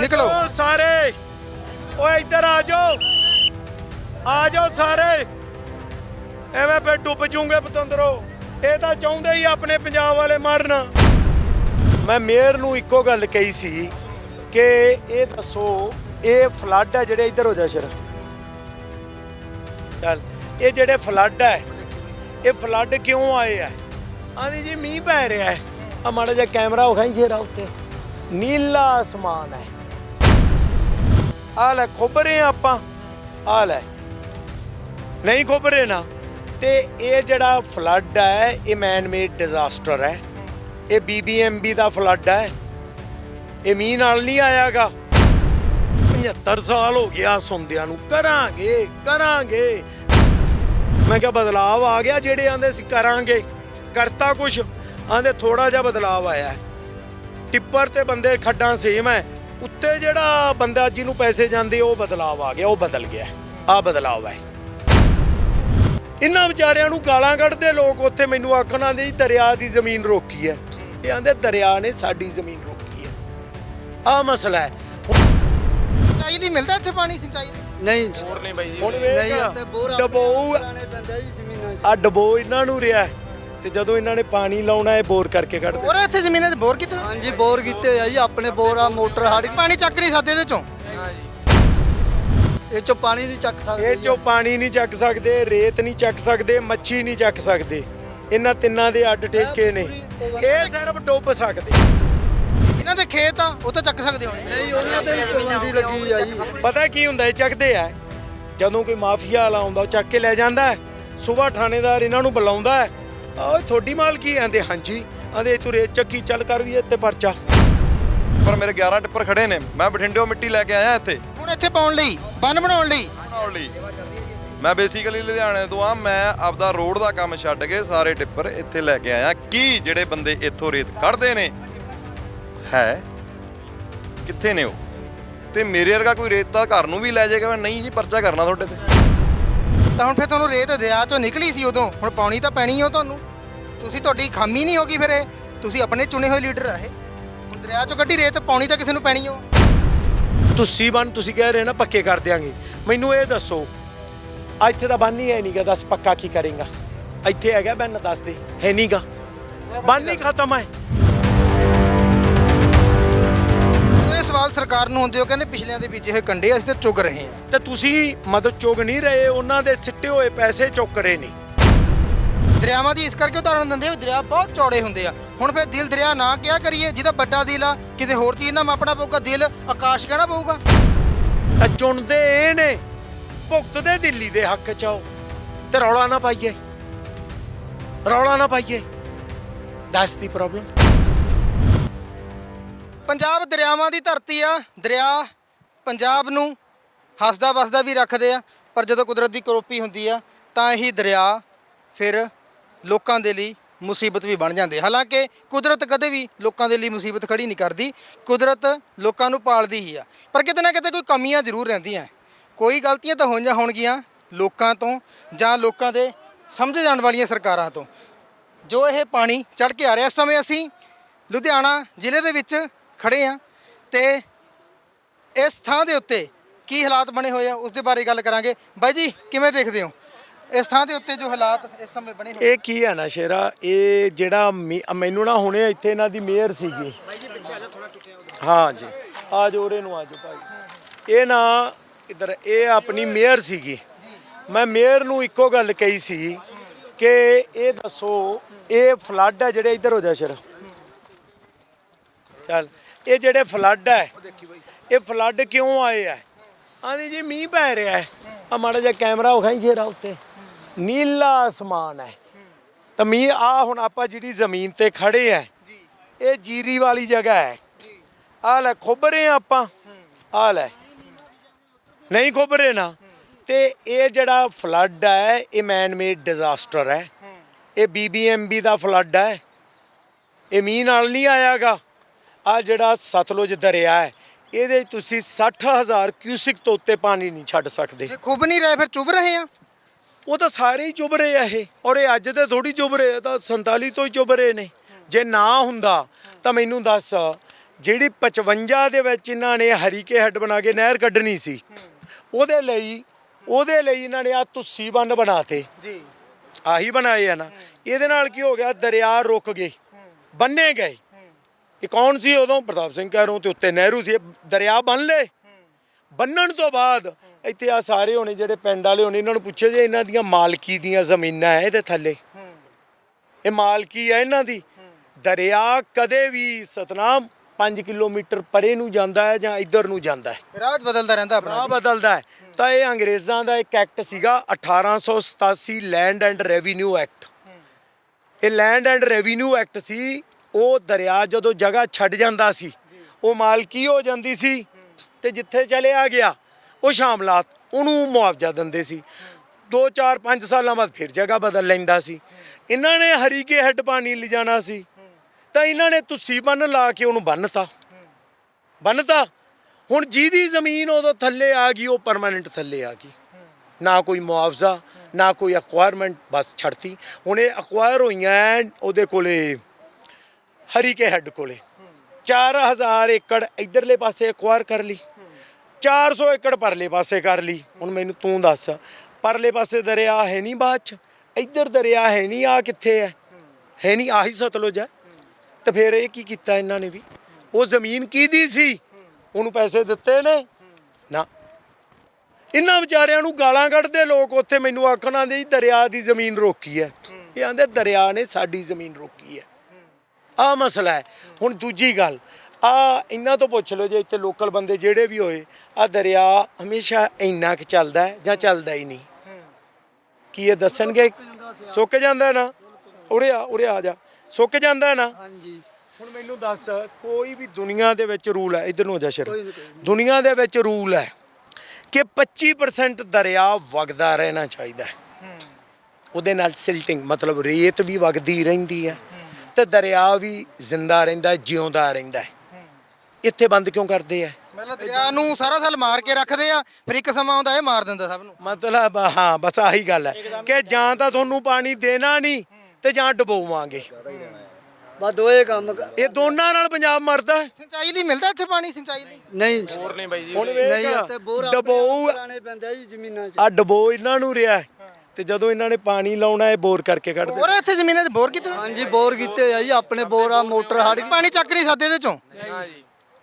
ਨਿਕਲੋ। ਸਾਰੇ। ਓਏ ਇੱਧਰ ਆ ਜਾਓ ਆ ਜਾਓ ਸਾਰੇ। ਐਵੇਂ ਫੇ ਡੁੱਬ ਜੂਗੇ ਪਤੰਦਰੋ। ਇਹ ਤਾਂ ਚਾਹੁੰਦੇ ਹੀ ਆਪਣੇ ਪੰਜਾਬ ਵਾਲੇ ਮਰਨ। ਮੈਂ ਮੇਅਰ ਨੂੰ ਇੱਕੋ ਗੱਲ ਕਹੀ ਸੀ ਕਿ ਇਹ ਦੱਸੋ, ਇਹ ਫਲੱਡ ਹੈ ਜਿਹੜੇ ਇੱਧਰ ਹੋ ਜਾ ਸ਼ਰ ਚੱਲ, ਇਹ ਜਿਹੜੇ ਫਲੱਡ ਹੈ ਇਹ ਫਲੱਡ ਕਿਉਂ ਆਏ ਆ? ਆਂਦੀ ਜੀ ਮੀਂਹ ਪੈ ਰਿਹਾ ਹੈ। ਆ ਮਾੜਾ ਜਿਹਾ ਕੈਮਰਾ ਵਿਖਾਈ ਸ਼ੇਰਾ ਉੱਤੇ। ਨੀਲਾ ਅਸਮਾਨ ਹੈ। ਆ ਲੈ ਖੋਬਰੇ ਆਪਾਂ। ਆ ਲੈ। ਨਹੀਂ ਖੋਬਰੇ ਨਾ। ਤੇ ਇਹ ਜਿਹੜਾ ਫਲੱਡ ਹੈ ਇਹ ਮੈਨ ਮੇਡ ਡਿਜ਼ਾਸਟਰ ਹੈ ਇਹ ਬੀਬੀਐਮਬੀ ਦਾ ਫਲੱਡ ਹੈ ਇਹ ਮੀਂਹ ਨਾਲ ਨਹੀਂ ਆਇਆਗਾ। 75 ਸਾਲ ਹੋ ਗਿਆ ਸੁਣਦਿਆਂ ਨੂੰ। ਕਰਾਂਗੇ ਕਰਾਂਗੇ। ਮੈਂ ਕਿਹਾ ਬਦਲਾਵ ਆ ਗਿਆ ਜਿਹੜੇ ਆਂਦੇ ਸੀ, ਕਰਾਂਗੇ। ਕਰਤਾ ਕੁਛ। ਆਂਦੇ ਥੋੜਾ ਜਿਹਾ ਬਦਲਾਵ ਆਇਆ। ਟਿੱਪਰ ਤੇ ਬੰਦੇ ਖੱਡਾਂ ਸੇਮ ਹੈ ਉੱਤੇ ਜਿਹੜਾ ਬੰਦਾ ਜਿਹਨੂੰ ਪੈਸੇ ਜਾਂਦੇ ਉਹ ਬਦਲਾਵ ਆ ਗਿਆ ਉਹ ਬਦਲ ਗਿਆ। ਆ ਬਦਲਾਵ ਹੈ ਇਹਨਾਂ ਵਿਚਾਰਿਆਂ ਨੂੰ ਗਾਲਾਂ ਕੱਢਦੇ ਲੋਕ ਉੱਥੇ ਮੈਨੂੰ ਆਖਣਾ ਦੇ ਦਰਿਆ ਦੀ ਜ਼ਮੀਨ ਰੋਕੀ ਹੈ। ਇਹ ਆਂਦੇ ਦਰਿਆ ਨੇ ਸਾਡੀ ਜ਼ਮੀਨ ਰੋਕੀ ਹੈ। ਆ ਮਸਲਾ ਹੈ। ਸਿੰਚਾਈ ਲਈ ਮਿਲਦਾ ਇੱਥੇ ਪਾਣੀ ਸਿੰਚਾਈ ਨਹੀਂ। ਹੁਣ ਨਹੀਂ ਵੇਖ। ਉੱਥੇ ਬੋਰ ਆਪਣੇ ਡਬੋ ਜੀ ਆ ਡਬੋ ਇਹਨਾਂ ਨੂੰ ਰਿਹਾ ਤੇ ਜਦੋਂ ਇਹਨਾਂ ਨੇ ਪਾਣੀ ਲਾਉਣਾ ਇਹ ਬੋਰ ਕਰਕੇ ਕੱਢਦੇ ਹੋਰ ਇੱਥੇ ਜ਼ਮੀਨਾਂ 'ਚ ਬੋਰ ਕੀਤਾ? ਹਾਂਜੀ ਬੋਰ ਕੀਤੇ ਹੋਏ ਆ ਜੀ ਆਪਣੇ ਬੋਰ ਆ ਮੋਟਰ ਸਾਡੀ। ਪਾਣੀ ਚੱਕ ਨਹੀਂ ਸਕਦੇ ਇਹਦੇ ਚੋਂ? ਇਹ ਚੋਂ ਪਾਣੀ ਨਹੀਂ ਚੱਕ ਸਕਦੇ ਇਹ ਚੋਂ ਪਾਣੀ ਨਹੀਂ ਚੱਕ ਸਕਦੇ ਰੇਤ ਨਹੀਂ ਚੱਕ ਸਕਦੇ ਮੱਛੀ ਨਹੀਂ ਚੱਕ ਸਕਦੇ। ਇਹਨਾਂ ਤਿੰਨਾਂ ਦੇ ਅੱਡ ਟੇਕੇ ਨੇ। ਇਹ ਸਿਰਫ ਡੁੱਬ ਸਕਦੇ। ਇਹਨਾਂ ਦੇ ਖੇਤ ਆ ਉਹ ਤਾਂ ਚੱਕ ਸਕਦੇ ਹੋਣੇ। ਨਹੀਂ ਉਹਨਾਂ ਤੇ ਪਾਬੰਦੀ ਲੱਗੀ ਆ ਜੀ। ਪਤਾ ਕੀ ਹੁੰਦਾ ਇਹ ਚੱਕਦੇ ਆ। ਜਦੋਂ ਕੋਈ ਮਾਫੀਆ ਵਾਲਾ ਆਉਂਦਾ ਉਹ ਚੱਕ ਕੇ ਲੈ ਜਾਂਦਾ। ਸਵੇਰ ਥਾਣੇਦਾਰ ਇਹਨਾਂ ਨੂੰ ਬੁਲਾਉਂਦਾ। ਹੈ ਓਏ ਤੁਹਾਡੀ ਮਾਲਕੀ ਆਂਦੇ? ਹਾਂਜੀ। ਆਂਦੇ ਤੂੰ ਰੇਤ ਚੱਕੀ ਚੱਲ ਕਰ ਵੀ ਇੱਥੇ ਪਰਚਾ। ਪਰ ਮੇਰੇ 11 ਟਿੱਪਰ ਖੜੇ ਨੇ। ਮੈਂ ਬਠਿੰਡਿਓਂ ਮਿੱਟੀ ਲੈ ਕੇ ਆਇਆ ਇੱਥੇ। ਹੁਣ ਇੱਥੇ ਪਾਉਣ ਲਈ ਬੰਨ ਬਣਾਉਣ ਲਈ। ਬਣਾਉਣ ਲਈ। ਮੈਂ ਬੇਸਿਕਲੀ ਲੁਧਿਆਣੇ ਤੋਂ ਆ। ਮੈਂ ਆਪਦਾ ਰੋਡ ਦਾ ਕੰਮ ਛੱਡ ਕੇ ਸਾਰੇ ਟਿੱਪਰ ਇੱਥੇ ਲੈ ਕੇ ਆਇਆ। ਕੀ ਜਿਹੜੇ ਬੰਦੇ ਇੱਥੋਂ ਰੇਤ ਕੱਢਦੇ ਨੇ? ਹੈ। ਕਿੱਥੇ ਨੇ ਉਹ? ਤੇ ਮੇਰੇ ਵਰਗਾ ਕੋਈ ਰੇਤ ਦਾ ਘਰ ਨੂੰ ਵੀ ਲੈ ਜਾਏਗਾ? ਮੈਂ ਨਹੀਂ ਜੀ ਪਰਚਾ ਕਰਨਾ ਤੁਹਾਡੇ ਤੇ। ਤਾਂ ਹੁਣ ਫਿਰ ਤੁਹਾਨੂੰ ਰੇਤ ਦਰਿਆ ਚੋਂ ਨਿਕਲੀ ਸੀ ਉਦੋਂ। ਹੁਣ ਪਾਉਣੀ ਤਾਂ ਪੈਣੀ ਓ ਤੁਹਾਨੂੰ। ਤੁਸੀਂ ਤੁਹਾਡੀ ਖਾਮੀ ਨਹੀਂ ਹੋਗੀ ਫਿਰ ਇਹ। ਤੁਸੀਂ ਆਪਣੇ ਚੁਣੇ ਹੋਏ ਲੀਡਰ ਆ ਇਹ। ਹੁਣ ਦਰਿਆ ਚੋਂ ਕੱਢੀ ਰੇਤ ਪਾਉਣੀ ਤਾਂ ਕਿਸੇ ਨੂੰ ਪੈਣੀ ਓ। ਤੁਸੀਂ ਬਨ ਤੁਸੀਂ ਕਹਿ ਰਹੇ ਨਾ ਪੱਕੇ ਕਰ ਦਿਆਂਗੇ। ਮੈਨੂੰ ਇਹ ਦੱਸੋ ਆ ਇੱਥੇ ਤਾਂ ਬੰਨ ਹੀ ਹੈ ਨਹੀਂਗਾ ਦੱਸ ਪੱਕਾ ਕੀ ਕਰੇਗਾ। ਇੱਥੇ ਹੈਗਾ ਬੰਨ ਦੱਸ ਦੇ ਹੈ ਨਹੀਂਗਾ ਬੰਨ ਹੀ ਖਤਮ ਹੈ ਸਵਾਲ ਸਰਕਾਰ ਨੂੰ ਹੁੰਦੇ ਹੋ ਕਹਿੰਦੇ ਪਿਛਲਿਆਂ ਦੇ ਬੀਜੇ ਹੋਏ ਕੰਡੇ ਅਸੀਂ ਤਾਂ ਚੁਗ ਰਹੇ ਹਾਂ। ਤੇ ਤੁਸੀਂ ਮਦਦ ਚੁਗ ਨਹੀਂ ਰਹੇ ਉਹਨਾਂ ਦੇ ਸਿੱਟੇ ਹੋਏ ਪੈਸੇ ਚੁੱਕ ਰਹੇ ਨੇ। ਦਰਿਆਵਾਂ ਦੀ ਇਸ ਕਰਕੇ ਉਦਾਹਰਨ ਦਿੰਦੇ ਆ ਵੀ ਦਰਿਆ ਬਹੁਤ ਚੌੜੇ ਹੁੰਦੇ ਆ। ਹੁਣ ਫਿਰ ਦਿਲ ਦਰਿਆ ਨਾ ਕਿਆ ਕਰੀਏ ਜਿਹਦਾ ਵੱਡਾ ਦਿਲ ਆ ਕਿਤੇ ਹੋਰ ਚੀਜ਼ ਨਾਲ ਮਾਪਣਾ ਪਊਗਾ ਦਿਲ ਆਕਾਸ਼ ਕਹਿਣਾ ਪਊਗਾ। ਤਾਂ ਚੁਣਦੇ ਇਹ ਨੇ ਭੁਗਤਦੇ ਦਿੱਲੀ ਦੇ ਹੱਕ ਚ ਆਓ। ਤੇ ਰੌਲਾ ਨਾ ਪਾਈਏ। ਰੌਲਾ ਨਾ ਪਾਈਏ। ਦੱਸ ਦੀ ਪ੍ਰੋਬਲਮ ਪੰਜਾਬ ਦਰਿਆਵਾਂ ਦੀ ਧਰਤੀ ਆ, ਦਰਿਆ ਪੰਜਾਬ ਨੂੰ ਹੱਸਦਾ ਵਸਦਾ ਵੀ ਰੱਖਦੇ ਆ, ਪਰ ਜਦੋਂ ਕੁਦਰਤ ਦੀ ਕਰੋਪੀ ਹੁੰਦੀ ਆ, ਤਾਂ ਇਹੀ ਦਰਿਆ ਫਿਰ ਲੋਕਾਂ ਦੇ ਲਈ ਮੁਸੀਬਤ ਵੀ ਬਣ ਜਾਂਦੇ ਹਾਲਾਂਕਿ ਕੁਦਰਤ ਕਦੇ ਵੀ ਲੋਕਾਂ ਦੇ ਲਈ ਮੁਸੀਬਤ ਖੜੀ ਨਹੀਂ ਕਰਦੀ, ਕੁਦਰਤ ਲੋਕਾਂ ਨੂੰ ਪਾਲਦੀ ਹੀ ਆ। ਪਰ ਕਿਤੇ ਨਾ ਕਿਤੇ ਕੋਈ ਕਮੀਆਂ ਜ਼ਰੂਰ ਰਹਿੰਦੀਆਂ। ਕੋਈ ਗਲਤੀਆਂ ਤਾਂ ਹੋਈਆਂ ਹੋਣਗੀਆਂ ਲੋਕਾਂ ਤੋਂ ਜਾਂ ਲੋਕਾਂ ਦੇ ਸਮਝ ਜਾਣ ਵਾਲੀਆਂ ਸਰਕਾਰਾਂ ਤੋਂ। ਜੋ ਇਹ ਪਾਣੀ ਚੜ ਕੇ ਆ ਰਿਹਾ, ਇਸ ਸਮੇਂ ਅਸੀਂ ਲੁਧਿਆਣਾ ਜ਼ਿਲ੍ਹੇ ਦੇ ਵਿੱਚ ਖੜੇ ਆ ਤੇ ਇਸ ਥਾਂ ਦੇ ਉੱਤੇ ਕੀ ਹਾਲਾਤ ਬਣੇ ਹੋਏ ਆ ਉਸ ਦੇ ਬਾਰੇ ਗੱਲ ਕਰਾਂਗੇ। ਬਾਈ ਜੀ, ਕਿਵੇਂ ਦੇਖਦੇ ਹੋ? ਇਸ ਥਾਂ ਦੇ ਉੱਤੇ ਜੋ ਹਾਲਾਤ ਇਸ ਸਮੇਂ ਬਣੇ ਹੋਏ ਇਹ ਕੀ ਹੈ ਨਾ ਸ਼ੇਰਾ? ਇਹ ਜਿਹੜਾ ਮੀ- ਮੈਨੂੰ ਨਾ ਹੁਣੇ ਇੱਥੇ ਇਹਨਾਂ ਦੀ ਮੇਅਰ ਸੀਗੀ। ਹਾਂ ਜੀ। ਆ ਜੋ ਉਰੇ ਨੂੰ ਆ ਜਾਓ ਭਾਈ। ਇਹ ਨਾ ਇਧਰ, ਇਹ ਆਪਣੀ ਮੇਅਰ ਸੀਗੀ। ਮੈਂ ਮੇਅਰ ਨੂੰ ਇੱਕੋ ਗੱਲ ਕਹੀ ਸੀ ਕਿ ਇਹ ਦੱਸੋ, ਇਹ ਫਲੱਡ ਹੈ ਜਿਹੜੇ ਇੱਧਰ ਹੋ ਜਾ ਸ਼ੇਰਾ। ਚੱਲ। ਇਹ ਜਿਹੜੇ ਫਲੱਡ ਹੈ ਇਹ ਫਲੱਡ ਕਿਉਂ ਆਏ ਆ ਆਂਦੀ ਜੀ ਮੀਂਹ ਪੈ ਰਿਹਾ ਹੈ। ਆ ਮਾੜਾ ਜਿਹਾ ਕੈਮਰਾ ਵਿਖਾਈ ਸ਼ੇਰਾ ਉੱਤੇ। ਨੀਲਾ ਅਸਮਾਨ ਹੈ। ਤਾਂ ਮੀਂਹ ਆ ਹੁਣ ਆਪਾਂ ਜਿਹੜੀ ਜ਼ਮੀਨ ਤੇ ਖੜੇ ਆ ਜੀ। ਇਹ ਜੀਰੀ ਵਾਲੀ ਜਗ੍ਹਾ ਹੈ। ਆ ਲੈ ਖੁੱਬਰੇ ਆਪਾਂ। ਆ ਲੈ। ਨਹੀਂ ਖੁੱਬਰੇ ਨਾ। ਤੇ ਇਹ ਜਿਹੜਾ ਫਲੱਡ ਹੈ ਇਹ ਮੈਨ ਮੇਡ ਡਿਜ਼ਾਸਟਰ ਹੈ। ਇਹ ਬੀਬੀਐਮਬੀ ਦਾ ਫਲੱਡ ਹੈ। ਇਹ ਮੀਂਹ ਨਾਲ ਨਹੀਂ ਆਇਆਗਾ। ਆ ਜਿਹੜਾ ਸਤਲੁਜ ਦਰਿਆ ਹੈ ਇਹਦੇ ਤੁਸੀਂ 60000 ਕਿਊਸਿਕ ਤੋਂ ਉੱਤੇ ਪਾਣੀ ਨਹੀਂ ਛੱਡ ਸਕਦੇ। ਜੇ ਖੁੱਬ ਨਹੀਂ ਰਹੇ ਫਿਰ ਚੁੱਭ ਰਹੇ ਆ। ਉਹ ਤਾਂ ਸਾਰੇ ਹੀ ਚੁੱਭ ਰਹੇ ਆ ਇਹ ਔਰ ਇਹ ਅੱਜ ਤੇ ਥੋੜੀ ਚੁੱਭ ਰਹੇ ਆ ਤਾਂ 47 ਤੋਂ ਹੀ ਚੁੱਭ ਰਹੇ ਨੇ। ਜੇ ਨਾ ਹੁੰਦਾ ਤਾਂ ਮੈਨੂੰ ਦੱਸ ਜਿਹੜੀ 55 ਦੇ ਵਿੱਚ ਇਹਨਾਂ ਨੇ ਹਰੀਕੇ ਹੈੱਡ ਬਣਾ ਕੇ ਨਹਿਰ ਕੱਢਣੀ ਸੀ ਉਹਦੇ ਲਈ ਉਹਦੇ ਲਈ ਇਹਨਾਂ ਨੇ ਆ ਤੁੱਸੀ ਬੰਨ ਬਣਾਤੇ। ਜੀ। ਆਹੀ ਬਣਾਏ ਆ ਨਾ। ਇਹਦੇ ਨਾਲ ਕੀ ਹੋ ਗਿਆ ਦਰਿਆ ਰੁਕ ਗਏ ਬੰਨੇ ਗਏ। ਇਹ ਕੌਣ ਸੀ ਉਦੋਂ? ਪ੍ਰਤਾਪ ਸਿੰਘ ਕਹਿ ਤੇ ਉੱਤੇ ਨਹਿਰੂ ਸੀ। ਇਹ ਦਰਿਆ ਬੰਨ ਲਏ ਬੰਨਣ ਤੋਂ ਬਾਅਦ ਇੱਥੇ ਆ ਸਾਰੇ ਹੋਣੇ ਜਿਹੜੇ ਪਿੰਡ ਵਾਲੇ ਹੋਣੇ ਇਹਨਾਂ ਨੂੰ ਪੁੱਛੇ ਜੇ ਇਹਨਾਂ ਦੀਆਂ ਮਾਲਕੀ ਦੀਆਂ ਜ਼ਮੀਨਾਂ ਹੈ ਇਹਦੇ ਥੱਲੇ। ਇਹ ਮਾਲਕੀ ਹੈ ਇਹਨਾਂ ਦੀ। ਦਰਿਆ ਕਦੇ ਵੀ ਸਤਨਾਮ 5 ਕਿਲੋਮੀਟਰ ਪਰੇ ਨੂੰ ਜਾਂਦਾ ਹੈ ਜਾਂ ਇੱਧਰ ਨੂੰ ਜਾਂਦਾ ਹੈ ਰਾਜ ਬਦਲਦਾ ਰਹਿੰਦਾ ਆਪਣਾ ਰਾਹ ਬਦਲਦਾ ਹੈ ਤਾਂ ਇਹ ਅੰਗਰੇਜ਼ਾਂ ਦਾ ਇੱਕ ਐਕਟ ਸੀਗਾ 1887 ਲੈਂਡ ਐਂਡ ਰੈਵਨਿਊ ਐਕਟ ਇਹ ਲੈਂਡ ਐਂਡ ਰੈਵਨਿਊ ਐਕਟ ਸੀ ਉਹ ਦਰਿਆ ਜਦੋਂ ਜਗ੍ਹਾ ਛੱਡ ਜਾਂਦਾ ਸੀ, ਉਹ ਮਾਲਕੀ ਹੋ ਜਾਂਦੀ ਸੀ ਤੇ ਜਿੱਥੇ ਚਲੇ ਆ ਗਿਆ, ਉਹ ਸ਼ਾਮਲਾਤ ਉਹਨੂੰ ਮੁਆਵਜ਼ਾ ਦਿੰਦੇ ਸੀ। 2 4 5 ਸਾਲਾਂ ਬਾਅਦ ਫਿਰ ਜਗ੍ਹਾ ਬਦਲ ਲੈਂਦਾ ਸੀ। ਇਹਨਾਂ ਨੇ ਹਰੀਕੇ ਹੱਡ ਪਾਣੀ ਲਿਜਾਣਾ ਸੀ, ਤਾਂ ਇਹਨਾਂ ਨੇ ਤੁਸੀ ਬੰਨ ਲਾ ਕੇ ਉਹਨੂੰ ਬੰਨਤਾ। ਬੰਨਤਾ। ਹੁਣ ਜਿਹਦੀ ਜ਼ਮੀਨ ਉਦੋਂ ਥੱਲੇ ਆ ਗਈ, ਉਹ ਪਰਮਾਨੈਂਟ ਥੱਲੇ ਆ ਗਈ। ਨਾ ਕੋਈ ਮੁਆਵਜ਼ਾ, ਨਾ ਕੋਈ ਅਕਵਾਇਰਮੈਂਟ ਬਸ ਛੱਡਤੀ। ਹੁਣ ਇਹ ਅਕਵਾਇਰ ਹੋਈਆਂ ਉਹਦੇ ਕੋਲੇ ਹਰੀਕੇ ਹੈੱਡ ਕੋਲੇ। 4000 ਏਕੜ ਇਧਰਲੇ ਪਾਸੇ ਅਕਵਾਇਰ ਕਰ ਲਈ। 400 ਏਕੜ ਪਰਲੇ ਪਾਸੇ ਕਰ ਲਈ। ਹੁਣ ਮੈਨੂੰ ਤੂੰ ਦੱਸ, ਪਰਲੇ ਪਾਸੇ ਦਰਿਆ ਹੈ ਨਹੀਂ ਬਾਅਦ ਚ? ਇੱਧਰ ਦਰਿਆ ਹੈ ਨਹੀਂ ਆ ਕਿੱਥੇ ਹੈ? ਹੈ ਨਹੀਂ, ਆਹੀ ਸਤਲੁਜ ਹੈ। ਤੇ ਫਿਰ ਇਹ ਕੀ ਕੀਤਾ ਇਹਨਾਂ ਨੇ ਵੀ? ਉਹ ਜ਼ਮੀਨ ਕਿਹਦੀ ਸੀ? ਉਹਨੂੰ ਪੈਸੇ ਦਿੱਤੇ ਨੇ? ਨਾ। ਇਹਨਾਂ ਵਿਚਾਰਿਆਂ ਨੂੰ ਗਾਲਾਂ ਕੱਢਦੇ ਲੋਕ ਉੱਥੇ, ਮੈਨੂੰ ਆਖਣ ਆਂਦੇ ਜੀ ਦਰਿਆ ਦੀ ਜ਼ਮੀਨ ਰੋਕੀ ਹੈ। ਇਹ ਆਂਦੇ, ਦਰਿਆ ਨੇ ਸਾਡੀ ਜ਼ਮੀਨ ਰੋਕੀ ਹੈ। ਆ ਮਸਲਾ ਹੈ। ਹੁਣ ਦੂਜੀ ਗੱਲ ਆ ਇਹਨਾਂ ਤੋਂ ਪੁੱਛ ਲਓ ਜੇ ਇੱਥੇ ਲੋਕਲ ਬੰਦੇ ਜਿਹੜੇ ਵੀ ਹੋਏ ਆ ਦਰਿਆ ਹਮੇਸ਼ਾ ਇੰਨਾ ਕੁ ਚੱਲਦਾ ਹੈ ਜਾਂ ਚੱਲਦਾ ਹੀ ਨਹੀਂ? ਕੀ ਇਹ ਦੱਸਣਗੇ? ਸੁੱਕ ਜਾਂਦਾ ਨਾ? ਉਰੇ ਆ ਉਰੇ ਆ ਜਾ। ਸੁੱਕ ਜਾਂਦਾ ਨਾ? ਹਾਂਜੀ। ਹੁਣ ਮੈਨੂੰ ਦੱਸ ਕੋਈ ਵੀ ਦੁਨੀਆ ਦੇ ਵਿੱਚ ਰੂਲ ਹੈ ਇਧਰ ਨੂੰ ਜਾ ਸ਼ਰ। ਦੁਨੀਆ ਦੇ ਵਿੱਚ ਰੂਲ ਹੈ ਕਿ 25% ਦਰਿਆ ਵਗਦਾ ਰਹਿਣਾ ਚਾਹੀਦਾ ਹੈ। ਉਹਦੇ ਨਾਲ ਸਿਲਟਿੰਗ ਮਤਲਬ ਰੇਤ ਵੀ ਵਗਦੀ ਰਹਿੰਦੀ ਹੈ। ਤੇ ਦਰਿਆ ਵੀ ਜ਼ਿੰਦਾ ਰਹਿੰਦਾ ਜਿਉਂਦਾ ਰਹਿੰਦਾ ਹੈ। ਇੱਥੇ ਬੰਦ ਕਿਉਂ ਕਰਦੇ ਆ? ਮਤਲਬ ਦਰਿਆ ਨੂੰ ਸਾਰਾ ਸਾਲ ਮਾਰ ਕੇ ਰੱਖਦੇ ਆ ਫਿਰ ਇੱਕ ਸਮਾਂ ਆਉਂਦਾ ਇਹ ਮਾਰ ਦਿੰਦਾ ਸਭ ਨੂੰ। ਮਤਲਬ ਹਾਂ ਬਸ ਆਹੀ ਗੱਲ ਹੈ ਕਿ ਜਾਂ ਤਾਂ ਤੁਹਾਨੂੰ ਪਾਣੀ ਦੇਣਾ ਨਹੀਂ ਤੇ ਜਾਂ ਡੁਬੋਵਾਂਗੇ। ਬਸ ਦੋਏ ਕੰਮ ਇਹ ਦੋਨਾਂ ਨਾਲ ਪੰਜਾਬ ਮਰਦਾ ਹੈ? ਸਿੰਚਾਈ ਲਈ ਮਿਲਦਾ ਇੱਥੇ ਪਾਣੀ ਸਿੰਚਾਈ ਲਈ? ਨਹੀਂ। ਹੁਣ ਨਹੀਂ ਵੇਖ ਤੇ ਬੋਰ ਡਬੋ ਪੁਰਾਣੇ ਪੈਂਦੇ ਆ ਜੀ ਜ਼ਮੀਨਾਂ 'ਚ। ਆ ਡਬੋ ਇਹਨਾਂ ਨੂੰ ਰਿਹਾ ਹੈ। ਤੇ ਜਦੋਂ ਇਹਨਾਂ ਨੇ ਪਾਣੀ ਲਾਉਣਾ ਹੈ ਬੋਰ ਕਰਕੇ ਕੱਢਦੇ ਹੋਰ ਇੱਥੇ ਜ਼ਮੀਨਾਂ 'ਚ ਬੋਰ ਹਾਂਜੀ ਬੋਰ ਕੀਤੇ ਆ ਜੀ ਆਪਣੇ ਬੋਰ ਆ ਮੋਟਰ ਹੜ ਪਾਣੀ ਚੱਕ ਨਹੀਂ ਸਕਦੇ ਇਹਦੇ ਚੋਂ?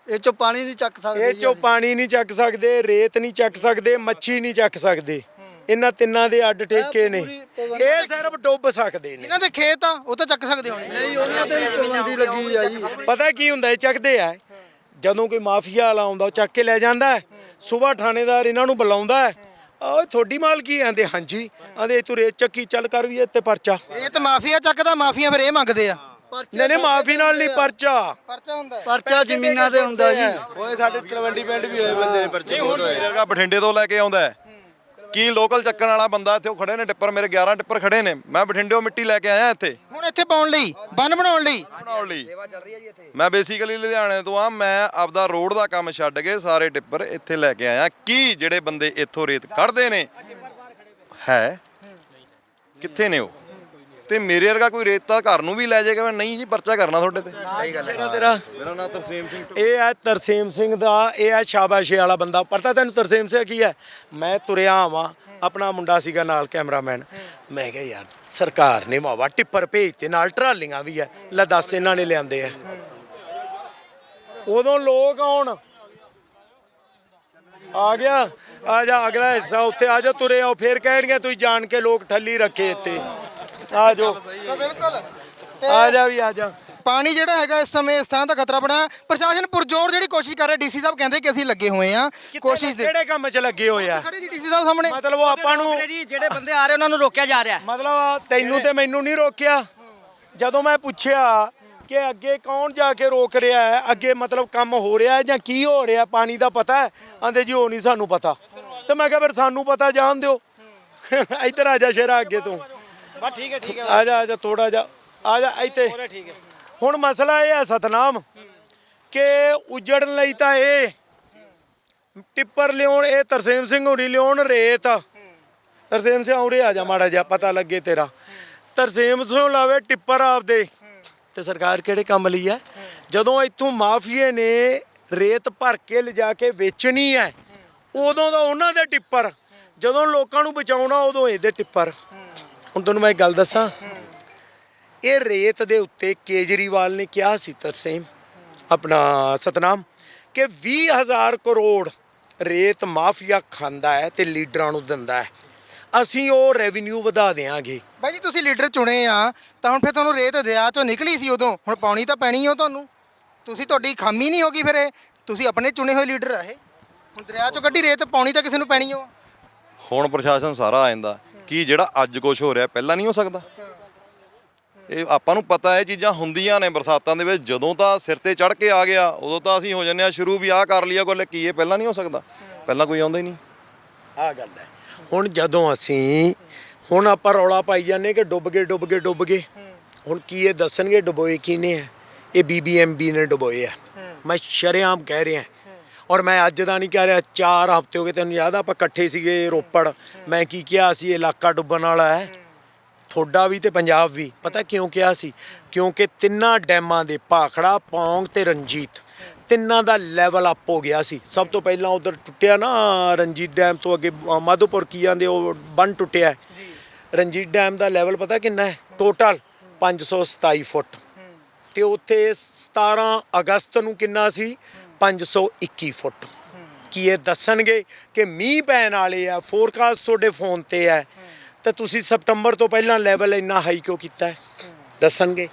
ਇਹ ਚੋਂ ਪਾਣੀ ਨਹੀਂ ਚੱਕ ਸਕਦੇ ਇਹ ਜੀ ਚੋਂ ਅਸੀਂ। ਪਾਣੀ ਨਹੀਂ ਚੱਕ ਸਕਦੇ ਰੇਤ ਨਹੀਂ ਚੱਕ ਸਕਦੇ ਮੱਛੀ ਨਹੀਂ ਚੱਕ ਸਕਦੇ। ਇਹਨਾਂ ਤਿੰਨਾਂ ਦੇ ਅੱਡ ਠੇਕੇ ਨੇ। ਪੂਰੀ ਪਾਬੰਦੀ- ਇਹ ਸਿਰਫ ਡੁੱਬ ਸਕਦੇ ਨੇ। ਜਿਨ੍ਹਾਂ ਦੇ ਖੇਤ ਆ ਉਹ ਤਾਂ ਚੱਕ ਸਕਦੇ ਹੋਣੇ। ਨਹੀਂ ਉਹਨਾਂ ਤੇ ਵੀ ਪਾਬੰਦੀ ਲੱਗੀ ਆ ਜੀ। ਪਤਾ ਕੀ ਹੁੰਦਾ ਇਹ ਚੱਕਦੇ ਆ। ਜਦੋਂ ਕੋਈ ਮਾਫੀਆ ਵਾਲਾ ਆਉਂਦਾ ਉਹ ਚੱਕ ਕੇ ਲੈ ਜਾਂਦਾ ਹੈ। ਸਵੇਰ ਥਾਣੇਦਾਰ ਇਹਨਾਂ ਨੂੰ ਬੁਲਾਉਂਦਾ ਹੈ। ਓਏ ਤੁਹਾਡੀ ਮਾਲਕੀ ਆਂਦੇ ਹਾਂਜੀ। ਆਂਦੇ ਤੂੰ ਰੇਤ ਚੱਕੀ ਚੱਲ ਕਰ ਵੀ ਇੱਥੇ ਪਰਚਾ। ਰੇਤ ਮਾਫੀਆ ਚੱਕਦਾ ਮਾਫੀਆ ਫਿਰ ਇਹ ਮੰਗਦੇ ਆ। ਨਹੀਂ ਨਹੀਂ ਮਾਫੀ ਨਾਲ ਨਹੀਂ ਪਰਚਾ। ਪਰਚਾ ਹੁੰਦਾ। ਪਰਚਾ ਜ਼ਮੀਨਾਂ ਤੇ ਹੁੰਦਾ ਜੀ। ਓਏ ਸਾਡੇ ਤਲਵੰਡੀ ਪਿੰਡ ਵੀ ਹੋਏ ਬੰਦੇ ਪਰਚੇ ਬਹੁਤ ਹੋਏ। ਮੇਰੇ ਵਰਗਾ ਬਠਿੰਡੇ ਤੋਂ ਲੈ ਕੇ ਆਉਂਦਾ ਹੈ। ਕੀ ਲੋਕਲ ਚੱਕਣ ਵਾਲਾ ਬੰਦਾ ਇੱਥੇ ਉਹ ਖੜੇ ਨੇ ਟਿੱਪਰ ਮੇਰੇ 11 ਟਿੱਪਰ ਖੜੇ ਨੇ। ਮੈਂ ਬਠਿੰਡੇੋਂ ਮਿੱਟੀ ਲੈ ਕੇ ਆਇਆ ਇੱਥੇ। ਇੱਥੇ ਪਾਉਣ ਲਈ ਬੰਨ ਬਣਾਉਣ ਲਈ। ਬਣਾਉਣ ਲਈ। ਮੈਂ ਬੇਸਿਕਲੀ ਲੁਧਿਆਣੇ ਤੋਂ ਆ ਮੈਂ ਆਪਦਾ ਰੋਡ ਦਾ ਕੰਮ ਛੱਡ ਕੇ ਸਾਰੇ ਟਿੱਪਰ ਇੱਥੇ ਲੈ ਕੇ ਆਇਆ। ਕੀ ਜਿਹੜੇ ਬੰਦੇ ਇੱਥੋਂ ਰੇਤ ਕੱਢਦੇ ਨੇ? ਹੈ। ਕਿੱਥੇ ਨੇ ਉਹ? ਤੇ ਮੇਰੇ ਵਰਗਾ ਕੋਈ ਰੇਤ ਤਾਂ ਘਰ ਨੂੰ ਵੀ ਲੈ ਜਾਏਗਾ ਮੈਂ ਨਹੀਂ ਜੀ ਪਰਚਾ ਕਰਨਾ ਤੁਹਾਡੇ ਤੇ। ਤੇਰਾ ਤੇਰਾ? ਮੇਰਾ ਨਾਮ ਤਰਸੀਮ ਸਿੰਘ ਇਹ ਹੈ ਤਰਸੇਮ ਸਿੰਘ ਦਾ ਇਹ ਹੈ ਸ਼ਾਬਾਸ਼ੇ ਵਾਲਾ ਬੰਦਾ। ਪਤਾ ਤੈਨੂੰ ਤਰਸੇਮ ਸਿੰਘ ਕੀ ਹੈ? ਮੈਂ ਤੁਰਿਆ ਆਵਾਂ। ਆਪਣਾ ਮੁੰਡਾ ਸੀਗਾ ਨਾਲ ਕੈਮਰਾਮੈਨ। ਮੈਂ ਕਿਹਾ ਯਾਰ ਸਰਕਾਰ ਨੇ ਮਾਵਾ ਟਿੱਪਰ ਭੇਜਤੇ ਨਾਲ ਟਰਾਲੀਆਂ ਵੀ ਹੈ ਲੈ ਦੱਸ ਇਹਨਾਂ ਨੇ ਲਿਆਂਦੇ ਆ। ਉਦੋਂ ਲੋਕ ਆਉਣ। ਆ ਗਿਆ ਆ ਜਾ ਅਗਲਾ ਹਿੱਸਾ ਉੱਥੇ ਆ ਜਾ ਤੁਰੇ ਆਓ। ਫੇਰ ਕਹਿਣਗੇ ਤੁਸੀਂ ਜਾਣ ਕੇ ਲੋਕ ਠੱਲੀ ਰੱਖੇ ਇੱਥੇ। ਆ ਜਾਓ। ਬਿਲਕੁਲ। ਆ ਜਾ ਵੀ ਆ ਜਾ। ਪਾਣੀ ਜਿਹੜਾ ਹੈਗਾ ਇਸ ਸਮੇਂ ਇਸ ਥਾਂ ਦਾ ਖਤਰਾ ਬਣਿਆ ਪ੍ਰਸ਼ਾਸਨ ਪੁਰਜੋਰ ਜਿਹੜੀ ਕੋਸ਼ਿਸ਼ ਕਰ ਰਿਹਾ ਡੀਸੀ ਸਾਹਿਬ ਕਹਿੰਦੇ ਕਿ ਅਸੀਂ ਲੱਗੇ ਹੋਏ ਆ ਕੋਸ਼ਿਸ਼ ਦੇ ਕਿਹੜੇ ਕੰਮ 'ਚ ਲੱਗੇ ਹੋਏ ਆ? ਖੜੇ ਜੀ ਡੀਸੀ ਸਾਹਿਬ ਸਾਹਮਣੇ। ਮਤਲਬ ਉਹ ਆਪਾਂ ਨੂੰ ਜੀ ਜਿਹੜੇ ਬੰਦੇ ਆ ਰਹੇ ਉਹਨਾਂ ਨੂੰ ਰੋਕਿਆ ਜਾ ਰਿਹਾ। ਮਤਲਬ ਤੈਨੂੰ ਤੇ ਮੈਨੂੰ ਨਹੀਂ ਰੋਕਿਆ। ਜਦੋਂ ਮੈਂ ਪੁੱਛਿਆ ਕਿ ਅੱਗੇ ਕੌਣ ਜਾ ਕੇ ਰੋਕ ਰਿਹਾ ਹੈ ਅੱਗੇ ਮਤਲਬ ਕੰਮ ਹੋ ਰਿਹਾ ਹੈ ਜਾਂ ਕੀ ਹੋ ਰਿਹਾ ਪਾਣੀ ਦਾ ਪਤਾ ਹੈ? ਆਂਦੇ ਜੀ ਉਹ ਨਹੀਂ ਸਾਨੂੰ ਪਤਾ। ਤੇ ਮੈਂ ਕਿਹਾ ਫਿਰ ਸਾਨੂੰ ਪਤਾ ਜਾਣ ਦਿਓ। ਇੱਧਰ ਆ ਜਾ ਸ਼ੇਰਾ ਅੱਗੇ ਤੋਂ। ਬਸ ਠੀਕ ਹੈ ਠੀਕ ਆ ਜਾ ਆ ਜਾ ਥੋੜਾ ਜਾ ਆ ਜਾ ਇੱਥੇ। ਹੈ ਠੀਕ ਹੈ। ਹੁਣ ਮਸਲਾ ਇਹ ਹੈ ਸਤਨਾਮ, ਕਿ ਉਜੜਨ ਲਈ ਤਾਂ ਇਹ ਟਿੱਪਰ ਲਿਆਉਣ, ਇਹ ਤਰਸੇਮ ਸਿੰਘ ਹੋਰੀ ਲਿਆਉਣ ਰੇਤ ਤਰਸੇਮ ਸਿੰਘ, ਉਰੇ ਆ ਜਾ ਮਾੜਾ ਜਿਹਾ, ਪਤਾ ਲੱਗੇ ਤੇਰਾ। ਤਰਸੇਮ ਸਿੰਘ ਲਾਵੇ ਟਿੱਪਰ ਆਪਦੇ। ਤੇ ਸਰਕਾਰ ਕਿਹੜੇ ਕੰਮ ਲਈ ਹੈ ਜਦੋਂ ਇੱਥੋਂ ਮਾਫੀਏ ਨੇ ਰੇਤ ਭਰ ਕੇ ਲਿਜਾ ਕੇ ਵੇਚਣੀ ਹੈ ਉਦੋਂ ਦਾ ਉਹਨਾਂ ਦੇ ਟਿੱਪਰ। ਜਦੋਂ ਲੋਕਾਂ ਨੂੰ ਬਚਾਉਣਾ, ਉਦੋਂ ਇਹਦੇ ਟਿੱਪਰ। ਹੁਣ ਤੁਹਾਨੂੰ ਮੈਂ ਇੱਕ ਗੱਲ ਦੱਸਾਂ ਇਹ ਰੇਤ ਦੇ ਉੱਤੇ ਕੇਜਰੀਵਾਲ ਨੇ ਕਿਹਾ ਸੀ ਤਰਸੇਮ ਆਪਣਾ ਸਤਨਾਮ ਕਿ 20000 ਕਰੋੜ ਰੇਤ ਮਾਫੀਆ ਖਾਂਦਾ ਹੈ ਤੇ ਲੀਡਰਾਂ ਨੂੰ ਦਿੰਦਾ ਹੈ। ਅਸੀਂ ਉਹ ਰੈਵਨਿਊ ਵਧਾ ਦੇਾਂਗੇ ਬਾਈ ਜੀ ਤੁਸੀਂ ਲੀਡਰ ਚੁਣੇ ਆ ਤਾਂ ਹੁਣ ਫਿਰ ਤੁਹਾਨੂੰ ਰੇਤ ਦਰਿਆ ਚੋਂ ਨਿਕਲੀ ਸੀ ਉਦੋਂ। ਹੁਣ ਪਾਉਣੀ ਤਾਂ ਪੈਣੀ ਓ ਤੁਹਾਨੂੰ। ਤੁਸੀਂ ਤੁਹਾਡੀ ਖਾਮੀ ਨਹੀਂ ਹੋਗੀ ਫਿਰ ਇਹ। ਤੁਸੀਂ ਆਪਣੇ ਚੁਣੇ ਹੋਏ ਲੀਡਰ ਆ ਇਹ। ਹੁਣ ਦਰਿਆ ਚੋਂ ਕੱਢੀ ਰੇਤ ਪਾਉਣੀ ਤਾਂ ਕਿਸੇ ਨੂੰ ਪੈਣੀ ਓ ਹੁਣ ਪ੍ਰਸ਼ਾਸਨ ਸਾਰਾ ਆ ਜਾਂਦਾ ਕੀ ਜਿਹੜਾ ਅੱਜ ਕੁਝ ਹੋ ਰਿਹਾ ਪਹਿਲਾਂ ਨਹੀਂ ਹੋ ਸਕਦਾ। ਇਹ ਆਪਾਂ ਨੂੰ ਪਤਾ ਹੈ ਇਹ ਚੀਜ਼ਾਂ ਹੁੰਦੀਆਂ ਨੇ ਬਰਸਾਤਾਂ ਦੇ ਵਿੱਚ। ਜਦੋਂ ਤਾਂ ਸਿਰ ਤੇ ਚੜ ਕੇ ਆ ਗਿਆ, ਉਦੋਂ ਤਾਂ ਅਸੀਂ ਹੋ ਜੰਨੇ ਆ ਸ਼ੁਰੂ ਵੀ ਆਹ ਕਰ ਲਿਆ ਕੋਲ ਕੀ ਇਹ ਪਹਿਲਾਂ ਨਹੀਂ ਹੋ ਸਕਦਾ। ਪਹਿਲਾਂ ਕੋਈ ਆਉਂਦਾ ਹੀ ਨਹੀਂ। ਆ ਗੱਲ ਹੈ। ਹੁਣ ਜਦੋਂ ਅਸੀਂ, ਹੁਣ ਆਪਾਂ ਰੌਲਾ ਪਾਈ ਜਾਂਦੇ ਕਿ ਡੁੱਬ ਗਏ ਡੁੱਬ ਗਏ ਡੁੱਬ ਗਏ। ਹੁਣ ਕੀ ਇਹ ਦੱਸਣਗੇ ਡੁਬੋਏ ਕਿਨੇ ਹੈ ਇਹ ਬੀਬੀਐਮਬੀ ਨੇ ਡੁਬੋਏ ਆ। ਮੈਂ ਸ਼ਰੇਆਮ ਕਹਿ ਰਿਹਾ। ਔਰ ਮੈਂ ਅੱਜ ਦਾ ਨਹੀਂ ਕਹਿ ਰਿਹਾ 4 ਹਫ਼ਤੇ ਹੋ ਗਏ ਤੈਨੂੰ ਯਾਦ ਆ, ਆਪਾਂ ਇਕੱਠੇ ਸੀਗੇ ਰੋਪੜ। ਮੈਂ ਕੀ ਕਿਹਾ ਸੀ ਇਲਾਕਾ ਡੁੱਬਣ ਵਾਲਾ ਹੈ। ਥੋੜਾ ਵੀ ਤੇ ਪੰਜਾਬ ਵੀ। ਪਤਾ ਕਿਉਂ ਕਿਹਾ ਸੀ? ਕਿਉਂਕਿ ਤਿੰਨਾਂ ਡੈਮਾਂ ਦੇ ਭਾਖੜਾ ਪੌਂਗ ਤੇ ਰਣਜੀਤ ਤਿੰਨਾਂ ਦਾ ਲੈਵਲ ਅਪ ਹੋ ਗਿਆ ਸੀ। ਸਭ ਤੋਂ ਪਹਿਲਾਂ ਉਧਰ ਟੁੱਟਿਆ ਨਾ ਰਣਜੀਤ ਡੈਮ ਤੋਂ ਅੱਗੇ ਮਾਧੋਪੁਰ ਕੀ ਜਾਂਦੇ ਉਹ ਬੰਨ ਟੁੱਟਿਆ। ਹੈ। ਰਣਜੀਤ ਡੈਮ ਦਾ ਲੈਵਲ ਪਤਾ ਕਿੰਨਾ ਹੈ? Total 527 foot. ਤੇ ਉੱਥੇ 17 ਅਗਸਤ ਨੂੰ ਕਿੰਨਾ ਸੀ? 521 ਫੁੱਟ। ਕੀ ਇਹ ਦੱਸਣਗੇ ਕਿ ਮੀਂਹ ਪੈਣ ਵਾਲੇ ਆ? ਫੋਰਕਾਸਟ ਤੁਹਾਡੇ ਫੋਨ ਤੇ ਹੈ। ਤਾਂ ਤੁਸੀਂ ਸਪਟੰਬਰ ਤੋਂ ਪਹਿਲਾਂ ਲੈਵਲ ਇੰਨਾ ਹਾਈ ਕਿਉਂ ਕੀਤਾ ਹੈ? ਦੱਸਣਗੇ।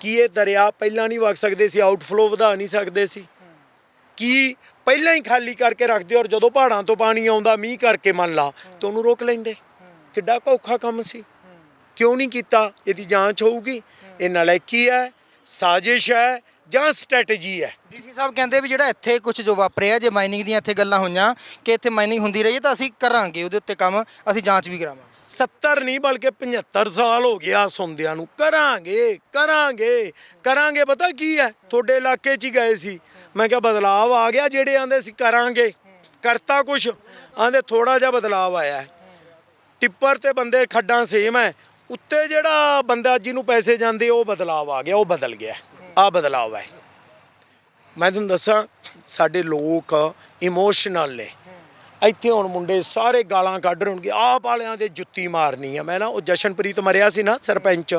ਕੀ ਇਹ ਦਰਿਆ ਪਹਿਲਾਂ ਨਹੀਂ ਵਗ ਸਕਦੇ ਸੀ ਆਊਟਫਲੋ ਵਧਾ ਨਹੀਂ ਸਕਦੇ ਸੀ? ਕੀ ਪਹਿਲਾਂ ਹੀ ਖਾਲੀ ਕਰਕੇ ਰੱਖਦੇ ਔਰ ਜਦੋਂ ਪਹਾੜਾਂ ਤੋਂ ਪਾਣੀ ਆਉਂਦਾ, ਮੀਂਹ ਕਰਕੇ ਮੰਨ ਲਾ, ਤਾਂ ਉਹਨੂੰ ਰੋਕ ਲੈਂਦੇ? ਕਿੱਡਾ ਕੁ ਔਖਾ ਕੰਮ ਸੀ। ਕਿਉਂ ਨਹੀਂ ਕੀਤਾ? ਇਹਦੀ ਜਾਂਚ ਹੋਊਗੀ। ਇਹ ਨਲਾਇਕੀ ਹੈ, ਸਾਜ਼ਿਸ਼ ਹੈ ਜਾਂ ਸਟ੍ਰੈਟਜੀ ਹੈ। ਡੀਸੀ ਸਾਹਿਬ ਕਹਿੰਦੇ ਵੀ ਜਿਹੜਾ ਇੱਥੇ ਕੁਝ ਜੋ ਵਾਪਰਿਆ ਜੇ ਮਾਈਨਿੰਗ ਦੀਆਂ ਇੱਥੇ ਗੱਲਾਂ ਹੋਈਆਂ ਕਿ ਇੱਥੇ ਮਾਈਨਿੰਗ ਹੁੰਦੀ ਰਹੀ ਹੈ ਤਾਂ ਅਸੀਂ ਕਰਾਂਗੇ ਉਹਦੇ ਉੱਤੇ ਕੰਮ ਅਸੀਂ ਜਾਂਚ ਵੀ ਕਰਾਵਾਂਗੇ। 70 ਨਹੀਂ ਬਲਕਿ 75 ਸਾਲ ਹੋ ਗਿਆ ਸੁਣਦਿਆਂ ਨੂੰ। ਕਰਾਂਗੇ ਕਰਾਂਗੇ ਕਰਾਂਗੇ ਪਤਾ ਕੀ ਹੈ? ਤੁਹਾਡੇ ਇਲਾਕੇ 'ਚ ਹੀ ਗਏ ਸੀ। ਮੈਂ ਕਿਹਾ ਬਦਲਾਵ ਆ ਗਿਆ ਜਿਹੜੇ ਆਂਦੇ ਸੀ ਕਰਾਂਗੇ ਕਰਤਾ ਕੁਛ ਆਂਦੇ ਥੋੜਾ ਜਿਹਾ ਬਦਲਾਵ ਆਇਆ ਟਿੱਪਰ ਤੇ ਬੰਦੇ ਖੱਡਾਂ ਸੇਮ ਹੈ। ਉੱਤੇ ਜਿਹੜਾ ਬੰਦਾ ਜਿਹਨੂੰ ਪੈਸੇ ਜਾਂਦੇ ਉਹ ਬਦਲਾਵ ਆ ਗਿਆ ਉਹ ਬਦਲ ਗਿਆ। ਆ ਬਦਲਾਵ ਹੈ। ਮੈਂ ਤੁਹਾਨੂੰ ਦੱਸਾਂ, ਸਾਡੇ ਲੋਕ ਇਮੋਸ਼ਨਲ ਨੇ। ਇੱਥੇ ਹੁਣ ਮੁੰਡੇ ਸਾਰੇ ਗਾਲਾਂ ਕੱਢ ਰਹੇ ਆਪ ਵਾਲਿਆਂ ਦੇ ਜੁੱਤੀ ਮਾਰਨੀ ਆ। ਮੈਂ ਨਾ, ਉਹ ਜਸ਼ਨਪ੍ਰੀਤ ਮਰਿਆ ਸੀ ਨਾ, ਸਰਪੰਚ,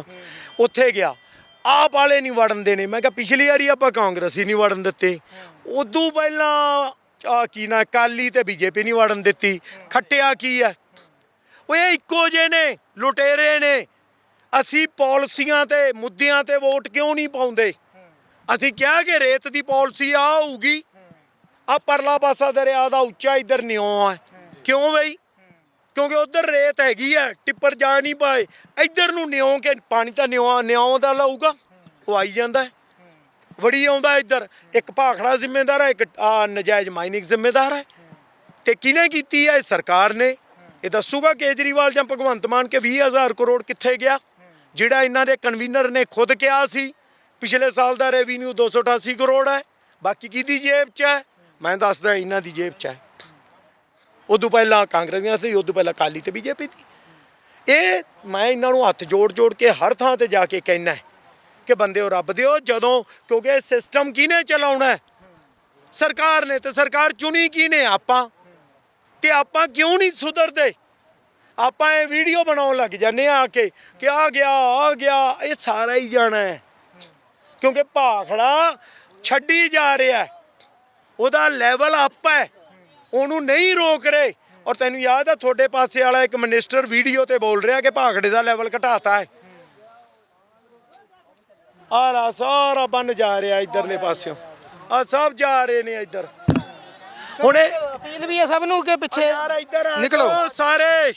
ਉੱਥੇ ਗਿਆ। ਆਪ ਵਾਲੇ ਨਹੀਂ ਵੜਨ ਦੇਣੇ। ਮੈਂ ਕਿਹਾ, ਪਿਛਲੀ ਵਾਰੀ ਆਪਾਂ ਕਾਂਗਰਸੀ ਨਹੀਂ ਵੜਨ ਦਿੱਤੇ। ਉਦੋਂ ਪਹਿਲਾਂ ਆ ਕੀ ਨਾ ਕਾਲੀ ਤੇ ਬੀਜੇਪੀ ਨਹੀਂ ਵੜਨ ਦਿੱਤੀ। ਖੱਟਿਆ ਕੀ ਹੈ? ਉਹ ਇਹ ਇੱਕੋ ਜਿਹੇ ਨੇ, ਲੁਟੇਰੇ ਨੇ। ਅਸੀਂ ਪਾਲਿਸੀਆਂ ਤੇ, ਮੁੱਦਿਆਂ ਤੇ ਵੋਟ ਕਿਉਂ ਨਹੀਂ ਪਾਉਂਦੇ? ਅਸੀਂ ਕਿਹਾ ਕਿ ਰੇਤ ਦੀ ਪਾਲਿਸੀ ਆ ਹੋਊਗੀ। ਆ ਪਰਲਾ ਪਾਸਾ ਦਰਿਆ ਦਾ ਉੱਚਾ ਇੱਧਰ ਨਿਉ ਹੈ ਕਿਉਂ ਬਈ? ਕਿਉਂਕਿ ਉਧਰ ਰੇਤ ਹੈਗੀ ਹੈ ਟਿੱਪਰ ਜਾ ਨਹੀਂ ਪਾਏ। ਇੱਧਰ ਨੂੰ ਨਿਉ ਕੇ ਪਾਣੀ ਤਾਂ ਨਿਉ ਨਿਉ ਦਾ ਲਾਊਗਾ। ਉਹ ਆਈ ਜਾਂਦਾ। ਵੜੀ ਆਉਂਦਾ ਇੱਧਰ। ਇੱਕ ਭਾਖੜਾ ਜ਼ਿੰਮੇਦਾਰ ਹੈ ਇੱਕ ਆ ਨਜਾਇਜ਼ ਮਾਈਨਿੰਗ ਜ਼ਿੰਮੇਦਾਰ ਹੈ ਤੇ ਕਿਹਨੇ ਕੀਤੀ ਹੈ ਇਹ ਸਰਕਾਰ ਨੇ। ਇਹ ਦੱਸੂਗਾ ਕੇਜਰੀਵਾਲ ਜਾਂ ਭਗਵੰਤ ਮਾਨ ਕੇ 20000 ਕਰੋੜ ਕਿੱਥੇ ਗਿਆ। ਜਿਹੜਾ ਇਹਨਾਂ ਦੇ ਕਨਵੀਨਰ ਨੇ ਖੁਦ ਕਿਹਾ ਸੀ। ਪਿਛਲੇ ਸਾਲ ਦਾ ਰੈਵਨਿਊ 288 ਕਰੋੜ ਹੈ, ਬਾਕੀ ਕਿਹਦੀ ਜੇਬ 'ਚ ਹੈ? ਮੈਂ ਦੱਸਦਾ ਇਹਨਾਂ ਦੀ ਜੇਬ 'ਚ ਹੈ। ਉਦੋਂ ਪਹਿਲਾਂ ਕਾਂਗਰਸ ਦੀਆਂ ਸੀ, ਉਦੋਂ ਪਹਿਲਾਂ ਕਾਲੀ ਤੇ ਬੀਜੇਪੀ ਦੀ। ਇਹ ਮੈਂ ਇਹਨਾਂ ਨੂੰ ਹੱਥ ਜੋੜ ਜੋੜ ਕੇ ਹਰ ਥਾਂ ਤੇ ਜਾ ਕੇ ਕਹਿਣਾ ਕਿ ਬੰਦੇ ਉਹ ਰੱਬ ਦਿਓ, ਜਦੋਂ ਕਿਉਂਕਿ ਇਹ ਸਿਸਟਮ ਕਿਹਨੇ ਚਲਾਉਣਾ ਸਰਕਾਰ ਨੇ ਤੇ ਸਰਕਾਰ ਚੁਣੀ ਕਿਹਨੇ ਆਪਾਂ? ਤੇ ਆਪਾਂ ਕਿਉਂ ਨਹੀਂ ਸੁਧਰਦੇ? ਆਪਾਂ ਇਹ ਵੀਡੀਓ ਬਣਾਉਣ ਲੱਗ ਜਾਂਦੇ ਆ ਕੇ ਕਿ ਆ ਗਿਆ ਆ ਗਿਆ, ਇਹ ਸਾਰਾ ਹੀ ਜਾਣਾ ਹੈ। ਕਿਉਂਕਿ ਭਾਖੜਾ ਛੱਡੀ ਜਾ ਰਿਹਾ ਹੈ। ਉਹਦਾ ਲੈਵਲ ਅਪ ਹੈ। ਉਹਨੂੰ ਨਹੀਂ ਰੋਕ ਰਹੇ। ਔਰ ਤੈਨੂੰ ਯਾਦ ਹੈ ਤੁਹਾਡੇ ਪਾਸੇ ਵਾਲਾ ਇੱਕ ਮਿਨਿਸਟਰ ਵੀਡੀਓ ਤੇ ਬੋਲ ਰਿਹਾ ਕਿ ਭਾਖੜੇ ਦਾ ਲੈਵਲ ਘਟਾਤਾ ਹੈ। ਆਹ ਲਾ ਸਾਰਾ ਬੰਨ ਜਾ ਰਿਹਾ ਇਧਰਲੇ ਪਾਸਿਓਂ। ਆ ਸਭ ਜਾ ਰਹੇ ਨੇ ਇੱਧਰ। ਹੁਣ ਇਹ ਅਪੀਲ ਵੀ ਹੈ ਸਭ ਨੂੰ ਕਿ ਪਿੱਛੇ ਯਾਰ ਇੱਧਰ ਆ ਨਿਕਲੋ। ਸਾਰੇ।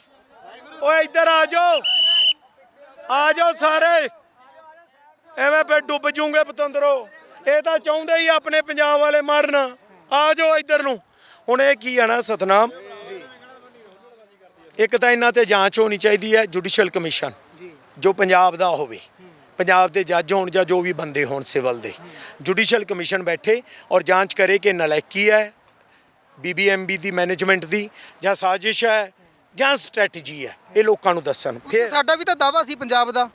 ਓਏ ਇੱਧਰ ਆ ਜਾਓ। ਆ ਜਾਓ ਸਾਰੇ। ਐਵੇਂ ਫੇ ਡੁੱਬ ਜੂਗੇ ਪਤੰਦਰੋ। ਇਹ ਤਾਂ ਚਾਹੁੰਦੇ ਹੀ ਆਪਣੇ ਪੰਜਾਬ ਵਾਲੇ ਮਰਨ ਆ ਜਾਓ ਇੱਧਰ ਨੂੰ। ਹੁਣ ਇਹ ਕੀ ਆ ਨਾ ਸਤਨਾਮ? ਇੱਕ ਤਾਂ ਇਹਨਾਂ ਤੇ ਜਾਂਚ ਹੋਣੀ ਚਾਹੀਦੀ ਹੈ ਜੁਡੀਸ਼ੀਅਲ ਕਮਿਸ਼ਨ ਜੋ ਪੰਜਾਬ ਦਾ ਹੋਵੇ। ਪੰਜਾਬ ਦੇ ਜੱਜ ਹੋਣ ਜਾਂ ਜੋ ਵੀ ਬੰਦੇ ਹੋਣ ਸਿਵਲ ਦੇ। ਜੁਡੀਸ਼ੀਅਲ ਕਮਿਸ਼ਨ ਬੈਠੇ ਔਰ ਜਾਂਚ ਕਰੇ ਕਿ ਨਲਾਇਕੀ ਹੈ ਬੀਬੀਐਮਬੀ ਦੀ ਮੈਨੇਜਮੈਂਟ ਦੀ ਜਾਂ ਸਾਜ਼ਿਸ਼ ਹੈ ਜਾਂ ਸਟ੍ਰੈਟਜੀ ਹੈ। ਇਹ ਲੋਕਾਂ ਨੂੰ ਦੱਸਣ। ਫਿਰ ਸਾਡਾ ਵੀ ਤਾਂ ਦਾਵਾ ਸੀ ਪੰਜਾਬ ਦਾ।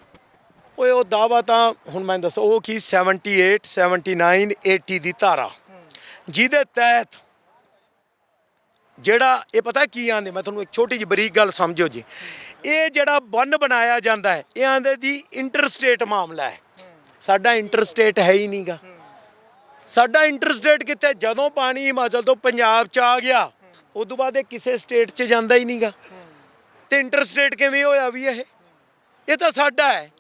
ਓਏ, ਉਹ ਦਾਵਾ ਤਾਂ ਹੁਣ ਮੈਂ ਦੱਸ, ਉਹ ਕੀ 78 79 80 ਦੀ ਧਾਰਾ। ਜਿਹਦੇ ਤਹਿਤ ਜਿਹੜਾ, ਇਹ ਪਤਾ ਕੀ ਆਂਦੇ, ਮੈਂ ਤੁਹਾਨੂੰ ਇੱਕ ਛੋਟੀ ਜਿਹੀ ਬਰੀਕ ਗੱਲ ਸਮਝੋ ਜੀ। ਇਹ ਜਿਹੜਾ ਬੰਨ ਬਣਾਇਆ ਜਾਂਦਾ ਹੈ, ਇਹ ਆਂਦੇ ਦੀ ਇੰਟਰਸਟੇਟ ਮਾਮਲਾ ਹੈ। ਸਾਡਾ ਇੰਟਰਸਟੇਟ ਹੈ ਹੀ ਨਹੀਂਗਾ। ਸਾਡਾ ਇੰਟਰਸਟੇਟ ਕਿੱਥੇ? ਜਦੋਂ ਪਾਣੀ ਹਿਮਾਚਲ ਤੋਂ ਪੰਜਾਬ ਚ ਆ ਗਿਆ ਉਸ ਤੋਂ ਬਾਅਦ ਇਹ ਕਿਸੇ ਸਟੇਟ ਚ ਜਾਂਦਾ ਹੀ ਨਹੀਂਗਾ। ਤੇ ਇੰਟਰਸਟੇਟ ਕਿਵੇਂ ਹੋਇਆ ਵੀ ਇਹ? ਇਹ ਤਾਂ ਸਾਡਾ ਹੈ।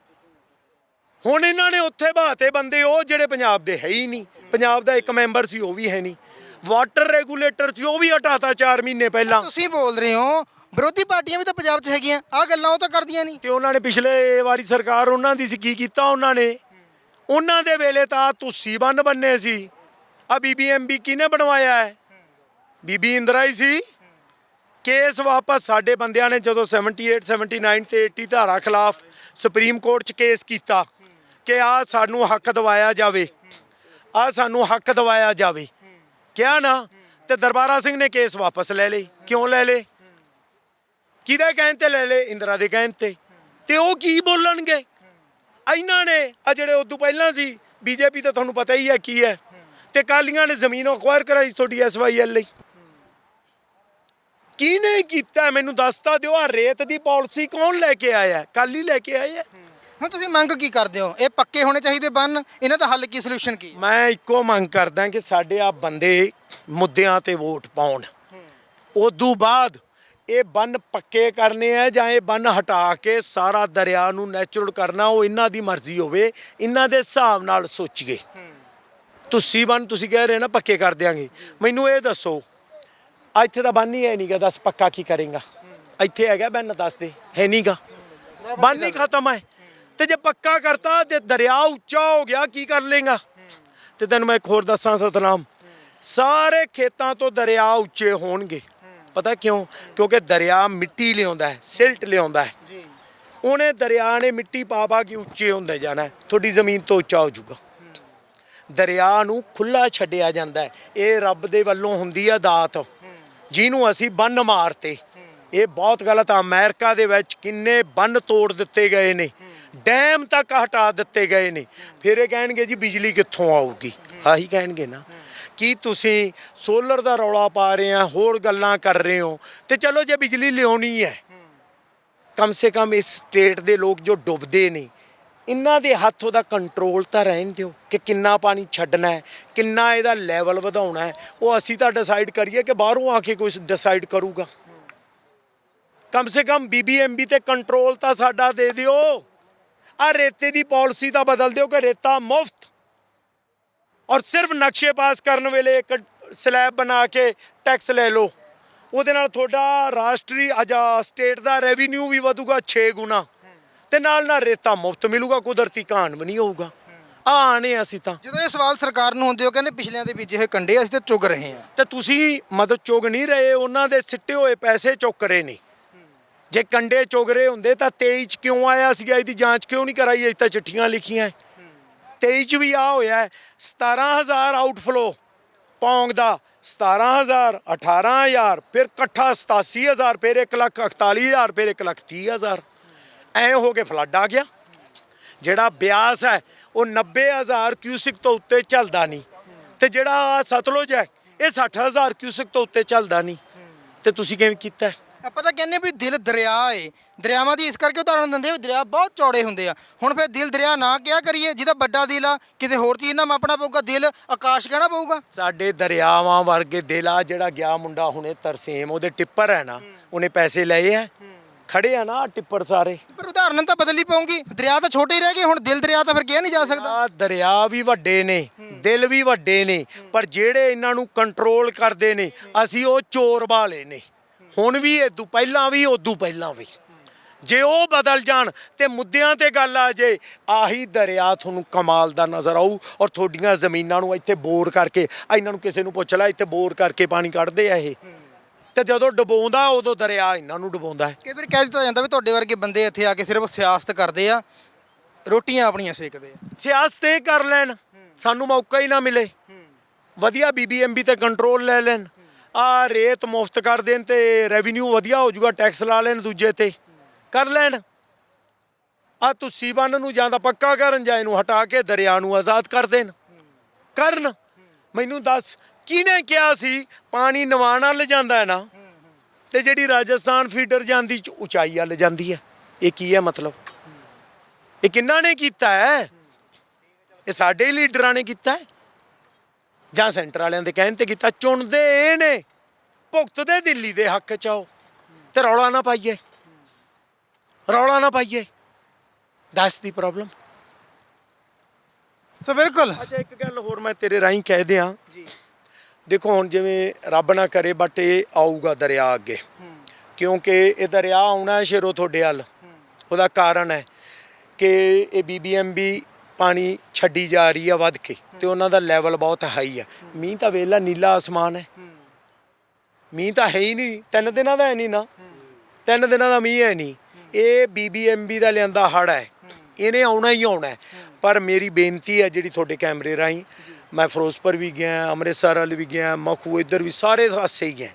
ਹੁਣ ਇਹਨਾਂ ਨੇ ਉੱਥੇ ਬਾਤੇ ਬੰਦੇ ਉਹ ਜਿਹੜੇ ਪੰਜਾਬ ਦੇ ਹੈ ਹੀ ਨਹੀਂ। ਪੰਜਾਬ ਦਾ ਇੱਕ ਮੈਂਬਰ ਸੀ ਉਹ ਵੀ ਹੈ ਨਹੀਂ। ਵਾਟਰ ਰੈਗੂਲੇਟਰ ਸੀ ਉਹ ਵੀ ਹਟਾਤਾ 4 ਮਹੀਨੇ ਪਹਿਲਾਂ। ਤੁਸੀਂ ਬੋਲ ਰਹੇ ਹੋ ਵਿਰੋਧੀ ਪਾਰਟੀਆਂ ਵੀ ਤਾਂ ਪੰਜਾਬ 'ਚ ਹੈਗੀਆਂ ਆ ਗੱਲਾਂ ਉਹ ਤਾਂ ਕਰਦੀਆਂ ਨਹੀਂ। ਤੇ ਉਹਨਾਂ ਨੇ ਪਿਛਲੇ ਵਾਰੀ ਸਰਕਾਰ ਉਹਨਾਂ ਦੀ ਸੀ ਕੀ ਕੀਤਾ ਉਹਨਾਂ ਨੇ? ਉਹਨਾਂ ਦੇ ਵੇਲੇ ਤਾਂ ਤੁਸੀਂ ਬੰਨ ਬੰਨੇ ਸੀ। ਆ ਬੀਬੀਐਮਬੀ ਕਿਹਨੇ ਬਣਵਾਇਆ ਹੈ? ਬੀਬੀ ਇੰਦਰਾ ਹੀ ਸੀ। ਕੇਸ ਵਾਪਸ ਸਾਡੇ ਬੰਦਿਆਂ ਨੇ ਜਦੋਂ 78 79 ਤੇ 80 ਧਾਰਾ ਖਿਲਾਫ ਸੁਪਰੀਮ ਕੋਰਟ 'ਚ ਕੇਸ ਕੀਤਾ। ਕਿ ਆ ਸਾਨੂੰ ਹੱਕ ਦਿਵਾਇਆ ਜਾਵੇ। ਆ ਸਾਨੂੰ ਹੱਕ ਦਿਵਾਇਆ ਜਾਵੇ। ਕਿਹਾ ਨਾ? ਤੇ ਦਰਬਾਰਾ ਸਿੰਘ ਨੇ ਕੇਸ ਵਾਪਸ ਲੈ ਲਈ ਕਿਉਂ ਲੈ ਲਏ? ਕਿਹਦੇ ਕਹਿਣ ਤੇ ਲੈ ਲਏ? ਇੰਦਰਾ ਦੇ ਕਹਿਣ ਤੇ। ਤੇ ਉਹ ਕੀ ਬੋਲਣਗੇ? ਇਹਨਾਂ ਨੇ, ਆ ਜਿਹੜੇ ਉਦੋਂ ਪਹਿਲਾਂ ਸੀ, ਬੀਜੇਪੀ ਤਾਂ ਤੁਹਾਨੂੰ ਪਤਾ ਹੀ ਹੈ ਕੀ ਹੈ। ਤੇ ਕਾਲੀਆਂ ਨੇ ਜ਼ਮੀਨ ਅਕਵਾਇਰ ਕਰਾਈ ਸੀ ਤੁਹਾਡੀ ਐਸਵਾਈਐਲ ਲਈ। ਕਿਹਨੇ ਕੀਤਾ? ਮੈਨੂੰ ਦੱਸਤਾ ਦਿਓ ਆ ਰੇਤ ਦੀ ਪਾਲਿਸੀ ਕੌਣ ਲੈ ਕੇ ਆਇਆ? ਹੈ? ਹੀ ਲੈ ਕੇ ਆਏ ਹੈ ਹੁਣ ਤੁਸੀਂ ਮੰਗ ਕੀ ਕਰਦੇ ਹੋ? ਇਹ ਪੱਕੇ ਹੋਣੇ ਚਾਹੀਦੇ ਬੰਨ? ਇਹਨਾਂ ਦਾ ਹੱਲ ਕੀ ਸੋਲੂਸ਼ਨ ਕੀ? ਮੈਂ ਇੱਕੋ ਮੰਗ ਕਰਦਾ ਕਿ ਸਾਡੇ ਆ ਬੰਦੇ ਮੁੱਦਿਆਂ ਤੇ ਵੋਟ ਪਾਉਣ। ਉਦੋਂ ਬਾਅਦ ਇਹ ਬੰਨ ਪੱਕੇ ਕਰਨੇ ਆ ਜਾਂ ਇਹ ਬੰਨ ਹਟਾ ਕੇ ਸਾਰਾ ਦਰਿਆ ਨੂੰ ਨੈਚੁਰਲ ਕਰਨਾ ਉਹ ਇਹਨਾਂ ਦੀ ਮਰਜ਼ੀ ਹੋਵੇ ਇਹਨਾਂ ਦੇ ਹਿਸਾਬ ਨਾਲ ਸੋਚੀਏ। ਤੁਸੀਂ ਬੰਨ ਤੁਸੀਂ ਕਹਿ ਰਹੇ ਨਾ ਪੱਕੇ ਕਰ ਦਿਆਂਗੇ। ਮੈਨੂੰ ਇਹ ਦੱਸੋ ਇੱਥੇ ਤਾਂ ਬੰਨ ਹੀ ਹੈ ਨਹੀਂਗਾ ਦੱਸ ਪੱਕਾ ਕੀ ਕਰੇਗਾ? ਇੱਥੇ ਹੈਗਾ ਬੰਨ ਦੱਸ ਦੇ ਹੈ ਨਹੀਂਗਾ ਬੰਨ ਹੀ ਖਤਮ ਹੈ। ਤੇ ਜੇ ਪੱਕਾ ਕਰਤਾ ਤੇ ਦਰਿਆ ਉੱਚਾ ਹੋ ਗਿਆ ਕੀ ਕਰ ਲੇਗਾ? ਤੇ ਤੈਨੂੰ ਮੈਂ ਇੱਕ ਹੋਰ ਦੱਸਾਂ ਸਤਨਾਮ। ਸਾਰੇ ਖੇਤਾਂ ਤੋਂ ਦਰਿਆ ਉੱਚੇ ਹੋਣਗੇ। ਪਤਾ ਕਿਉਂ? ਕਿਉਂਕਿ ਦਰਿਆ ਮਿੱਟੀ ਲਿਆਉਂਦਾ ਹੈ ਸਿਲਟ ਲਿਆਉਂਦਾ ਹੈ। ਜੀ। ਉਹਨੇ ਦਰਿਆ ਨੇ ਮਿੱਟੀ ਪਾ ਪਾ ਕੇ ਉੱਚੇ ਹੁੰਦੇ ਜਾਣਾ। ਤੁਹਾਡੀ ਜ਼ਮੀਨ ਤੋਂ ਉੱਚਾ ਹੋ ਜਾਊਗਾ। ਦਰਿਆ ਨੂੰ ਖੁੱਲਾ ਛੱਡਿਆ ਜਾਂਦਾ ਇਹ ਰੱਬ ਦੇ ਵੱਲੋਂ ਹੁੰਦੀ ਆ ਦਾਤ। ਜਿਹਨੂੰ ਅਸੀਂ ਬੰਨ ਮਾਰਤੇ। ਇਹ ਬਹੁਤ ਗਲਤ ਆ। ਅਮਰੀਕਾ ਦੇ ਵਿੱਚ ਕਿੰਨੇ ਬੰਨ ਤੋੜ ਦਿੱਤੇ ਗਏ ਨੇ। ਡੈਮ ਤੱਕ ਹਟਾ ਦਿੱਤੇ ਗਏ ਨੇ। ਫਿਰ ਇਹ ਕਹਿਣਗੇ ਜੀ ਬਿਜਲੀ ਕਿੱਥੋਂ ਆਊਗੀ? ਆਹੀ ਕਹਿਣਗੇ ਨਾ। ਕੀ ਤੁਸੀਂ ਸੋਲਰ ਦਾ ਰੌਲਾ ਪਾ ਰਹੇ ਆ, ਹੋਰ ਗੱਲਾਂ ਕਰ ਰਹੇ ਹੋ? ਤੇ ਚਲੋ ਜੇ ਬਿਜਲੀ ਲਿਆਉਣੀ ਹੈ, ਕਮ ਸੇ ਕਮ ਇਸ ਸਟੇਟ ਦੇ ਲੋਕ ਜੋ ਡੁੱਬਦੇ ਨੇ, ਇਹਨਾਂ ਦੇ ਹੱਥ ਉਹਦਾ ਕੰਟਰੋਲ ਤਾਂ ਰਹਿਣ ਦਿਓ ਕਿ ਕਿੰਨਾ ਪਾਣੀ ਛੱਡਣਾ ਹੈ, ਕਿੰਨਾ ਇਹਦਾ ਲੈਵਲ ਵਧਾਉਣਾ ਹੈ। ਉਹ ਅਸੀਂ ਤਾਂ ਡਿਸਾਈਡ ਕਰੀਏ ਕਿ ਬਾਹਰੋਂ ਆ ਕੇ ਕੋਈ ਡਿਸਾਈਡ ਕਰੂਗਾ। ਕਮ ਸੇ ਕਮ ਬੀਬੀਐਮਬੀ ਤੇ ਕੰਟਰੋਲ ਤਾਂ ਸਾਡਾ ਦੇ ਦਿਓ। ਆ ਰੇਤੇ ਦੀ ਪਾਲਿਸੀ ਤਾਂ ਬਦਲ ਦਿਓ ਕਿ ਰੇਤਾ ਮੁਫਤ। ਔਰ ਸਿਰਫ ਨਕਸ਼ੇ ਪਾਸ ਕਰਨ ਵੇਲੇ ਇੱਕ ਸਲੈਬ ਬਣਾ ਕੇ ਟੈਕਸ ਲੈ ਲਓ। ਉਹਦੇ ਨਾਲ ਤੁਹਾਡਾ ਰਾਸ਼ਟਰੀ ਅਜਾ ਸਟੇਟ ਦਾ ਰੈਵਨਿਊ ਵੀ ਵਧੂਗਾ 6 ਗੁਣਾ। ਤੇ ਨਾਲ ਨਾਲ ਰੇਤਾ ਮੁਫਤ ਮਿਲੂਗਾ ਕੁਦਰਤੀ ਘਾਣ ਵੀ ਨਹੀਂ ਹੋਊਗਾ। ਆਣੇ ਅਸੀਂ ਤਾਂ। ਜਦੋਂ ਇਹ ਸਵਾਲ ਸਰਕਾਰ ਨੂੰ ਹੁੰਦੇ ਹੋ ਕਹਿੰਦੇ ਪਿਛਲਿਆਂ ਦੇ ਬੀਜੇ ਹੋਏ ਕੰਡੇ ਅਸੀਂ ਤਾਂ ਚੁਗ ਰਹੇ ਹਾਂ। ਤੇ ਤੁਸੀਂ ਮਦਦ ਚੁਗ ਨਹੀਂ ਰਹੇ ਉਹਨਾਂ ਦੇ ਸਿੱਟੇ ਹੋਏ ਪੈਸੇ ਚੁੱਕ ਰਹੇ ਨੇ। ਜੇ ਕੰਡੇ ਚੋਗਰੇ ਹੁੰਦੇ ਤਾਂ 23 ਚ ਕਿਉਂ ਆਇਆ ਸੀਗਾ? ਇਹਦੀ ਜਾਂਚ ਕਿਉਂ ਨਹੀਂ ਕਰਾਈ? ਅਸੀਂ ਤਾਂ ਚਿੱਠੀਆਂ ਲਿਖੀਆਂ 23 ਚ ਵੀ ਆ ਹੋਇਆ ਹੈ, 17000 ਆਊਟਫਲੋ ਪੌਂਗ ਦਾ। 17000 18000 ਫਿਰ ਇਕੱਠਾ 87000 ਫਿਰ 141000 ਫਿਰ 130000 ਐ ਹੋ ਕੇ ਫਲੱਡ ਆ ਗਿਆ। ਜਿਹੜਾ ਬਿਆਸ ਹੈ ਉਹ 90000 ਕਿਊਸਿਕ ਤੋਂ ਉੱਤੇ ਚੱਲਦਾ ਨਹੀਂ। ਤੇ ਜਿਹੜਾ ਆਹ ਸਤਲੁਜ ਹੈ ਇਹ 60000 ਕਿਊਸਿਕ ਤੋਂ ਉੱਤੇ ਚੱਲਦਾ ਨਹੀਂ। ਤੇ ਤੁਸੀਂ ਕਿਵੇਂ ਕੀਤਾ ਆਪਾਂ ਤਾਂ ਕਹਿੰਦੇ ਵੀ ਦਿਲ ਦਰਿਆ ਏ। ਦਰਿਆਵਾਂ ਦੀ ਇਸ ਕਰਕੇ ਉਦਾਹਰਣ ਦਿੰਦੇ ਆ ਵੀ ਦਰਿਆ ਬਹੁਤ ਚੌੜੇ ਹੁੰਦੇ ਆ। ਹੁਣ ਫਿਰ ਦਿਲ ਦਰਿਆ ਨਾ ਕਿਆ ਕਰੀਏ ਜਿਹਦਾ ਵੱਡਾ ਦਿਲ ਆ ਕਿਸੇ ਹੋਰ ਚੀਜ਼ ਨਾਲ ਮਾਪਣਾ ਪਊਗਾ ਦਿਲ ਆਕਾਸ਼ ਕਹਿਣਾ ਪਊਗਾ। ਸਾਡੇ ਦਰਿਆਵਾਂ ਵਰਗੇ ਦਿਲ ਆ ਜਿਹੜਾ ਗਿਆ ਮੁੰਡਾ ਹੁਣੇ ਤਰਸੇਮ ਉਹਦੇ ਟਿੱਪਰ ਹੈ ਨਾ ਉਹਨੇ ਪੈਸੇ ਲਏ ਆ ਖੜੇ ਆ ਨਾ ਟਿੱਪਰ ਸਾਰੇ। ਪਰ ਉਦਾਹਰਨ ਤਾਂ ਬਦਲਣੀ ਪਊਗੀ ਦਰਿਆ ਤਾਂ ਛੋਟੇ ਹੀ ਰਹਿ ਗਏ ਹੁਣ ਦਿਲ ਦਰਿਆ ਤਾਂ ਫਿਰ ਕਿਹਾ ਨਹੀਂ ਜਾ ਸਕਦਾ। ਆ ਦਰਿਆ ਵੀ ਵੱਡੇ ਨੇ ਦਿਲ ਵੀ ਵੱਡੇ ਨੇ ਪਰ ਜਿਹੜੇ ਇਹਨਾਂ ਨੂੰ ਕੰਟਰੋਲ ਕਰਦੇ ਨੇ ਅਸੀਂ ਉਹ ਚੋਰ ਵਾਲੇ ਨੇ। ਹੁਣ ਵੀ ਇਦੋਂ ਪਹਿਲਾਂ ਵੀ ਉਦੋਂ ਪਹਿਲਾਂ ਵੀ। ਜੇ ਉਹ ਬਦਲ ਜਾਣ ਤੇ ਮੁੱਦਿਆਂ ਤੇ ਗੱਲ ਆ ਜੇ ਆਹੀ ਦਰਿਆ ਤੁਹਾਨੂੰ ਕਮਾਲ ਦਾ ਨਜ਼ਰ ਆਊ ਔਰ ਤੁਹਾਡੀਆਂ ਜ਼ਮੀਨਾਂ ਨੂੰ ਇੱਥੇ ਬੋਰ ਕਰਕੇ ਇਹਨਾਂ ਨੂੰ ਕਿਸੇ ਨੂੰ ਪੁੱਛ ਲੈ ਇੱਥੇ ਬੋਰ ਕਰਕੇ ਪਾਣੀ ਕੱਢਦੇ ਆ ਇਹ। ਤੇ ਜਦੋਂ ਡੁਬੋਂਦਾ ਉਦੋਂ ਦਰਿਆ ਇਹਨਾਂ ਨੂੰ ਡੁਬੋਂਦਾ ਹੈ। ਕਈ ਵਾਰ ਕਹਿ ਦਿੱਤਾ ਜਾਂਦਾ ਵੀ ਤੁਹਾਡੇ ਵਰਗੇ ਬੰਦੇ ਇੱਥੇ ਆ ਕੇ ਸਿਰਫ ਸਿਆਸਤ ਕਰਦੇ ਆ ਰੋਟੀਆਂ ਆਪਣੀਆਂ ਸੇਕਦੇ ਆ। ਸਿਆਸਤ ਇਹ ਕਰ ਲੈਣ ਸਾਨੂੰ ਮੌਕਾ ਹੀ ਨਾ ਮਿਲੇ। ਵਧੀਆ ਬੀਬੀਐਮਬੀ ਤੇ ਕੰਟਰੋਲ ਲੈ ਲੈਣ। ਆ ਰੇਤ ਮੁਫਤ ਕਰ ਦੇਣ ਤੇ ਰੈਵਨਿਊ ਵਧੀਆ ਹੋ ਜਾਊਗਾ ਟੈਕਸ ਲਾ ਲੈਣ ਦੂਜੇ ਤੇ। ਕਰ ਲੈਣ। ਆ ਤੁਸੀਂ ਬੰਨ ਨੂੰ ਜਾਂ ਤਾਂ ਪੱਕਾ ਕਰਨ ਜਾਂ ਇਹਨੂੰ ਹਟਾ ਕੇ ਦਰਿਆ ਨੂੰ ਆਜ਼ਾਦ ਕਰ ਦੇਣ। ਕਰਨ। ਮੈਨੂੰ ਦੱਸ, ਕਿਹਨੇ ਕਿਹਾ ਸੀ ਪਾਣੀ ਨਵਾਣ ਵੱਲ ਜਾਂਦਾ ਹੈ ਨਾ? ਤੇ ਜਿਹੜੀ ਰਾਜਸਥਾਨ ਫੀਡਰ ਜਾਂਦੀ, ਉਚਾਈ ਵੱਲ ਜਾਂਦੀ ਹੈ। ਇਹ ਕੀ ਹੈ ਮਤਲਬ? ਇਹ ਕਿੰਨਾ ਨੇ ਕੀਤਾ ਹੈ? ਇਹ ਸਾਡੇ ਹੀ ਲੀਡਰਾਂ ਨੇ ਕੀਤਾ ਹੈ? ਜਾਂ ਸੈਂਟਰ ਵਾਲਿਆਂ ਦੇ ਕਹਿਣ ਤੇ ਕੀਤਾ ਚੁਣਦੇ ਇਹ ਨੇ ਭੁਗਤਦੇ ਦਿੱਲੀ ਦੇ ਹੱਕ ਚ ਆਓ ਤੇ ਰੌਲਾ ਨਾ ਪਾਈਏ। ਰੌਲਾ ਨਾ ਪਾਈਏ। ਦੱਸ ਦੀ ਪ੍ਰੋਬਲਮ ਸੋ ਬਿਲਕੁਲ। ਅੱਛਾ ਇੱਕ ਗੱਲ ਹੋਰ ਮੈਂ ਤੇਰੇ ਰਾਹੀਂ ਕਹਿ ਦਿਆਂ। ਜੀ। ਦੇਖੋ ਹੁਣ ਜਿਵੇਂ ਰੱਬ ਨਾ ਕਰੇ ਬਟ ਇਹ ਆਊਗਾ ਦਰਿਆ ਅੱਗੇ। ਕਿਉਂਕਿ ਇਹ ਦਰਿਆ ਆਉਣਾ ਹੈ ਸ਼ੇਰੋ ਤੁਹਾਡੇ ਵੱਲ। ਉਹਦਾ ਕਾਰਨ ਹੈ ਕਿ ਇਹ ਬੀਬੀਐਮਬੀ ਪਾਣੀ ਛੱਡੀ ਜਾ ਰਹੀ ਆ ਵੱਧ ਕੇ ਤੇ ਉਹਨਾਂ ਦਾ ਲੈਵਲ ਬਹੁਤ ਹਾਈ ਆ। ਮੀਂਹ ਤਾਂ ਵੇਲਾ ਨੀਲਾ ਆਸਮਾਨ ਹੈ। ਮੀਂਹ ਤਾਂ ਹੈ ਹੀ ਨਹੀਂ। ਤਿੰਨ ਦਿਨਾਂ ਦਾ ਹੈ ਨਹੀਂ ਨਾ। ਤਿੰਨ ਦਿਨਾਂ ਦਾ ਮੀਂਹ ਹੈ ਨਹੀਂ। ਇਹ ਬੀਬੀਐਮਬੀ ਦਾ ਲਿਆਂਦਾ ਹੜ ਹੈ। ਇਹਨੇ ਆਉਣਾ ਹੀ ਆਉਣਾ ਪਰ ਮੇਰੀ ਬੇਨਤੀ ਹੈ ਜਿਹੜੀ ਤੁਹਾਡੇ ਕੈਮਰੇ ਰਾਹੀਂ, ਮੈਂ ਫਿਰੋਜ਼ਪੁਰ ਵੀ ਗਿਆ, ਅੰਮ੍ਰਿਤਸਰ ਵੱਲ ਵੀ ਗਿਆ, ਮਖੂ ਇੱਧਰ ਵੀ ਸਾਰੇ ਪਾਸੇ ਹੀ ਗਿਆ।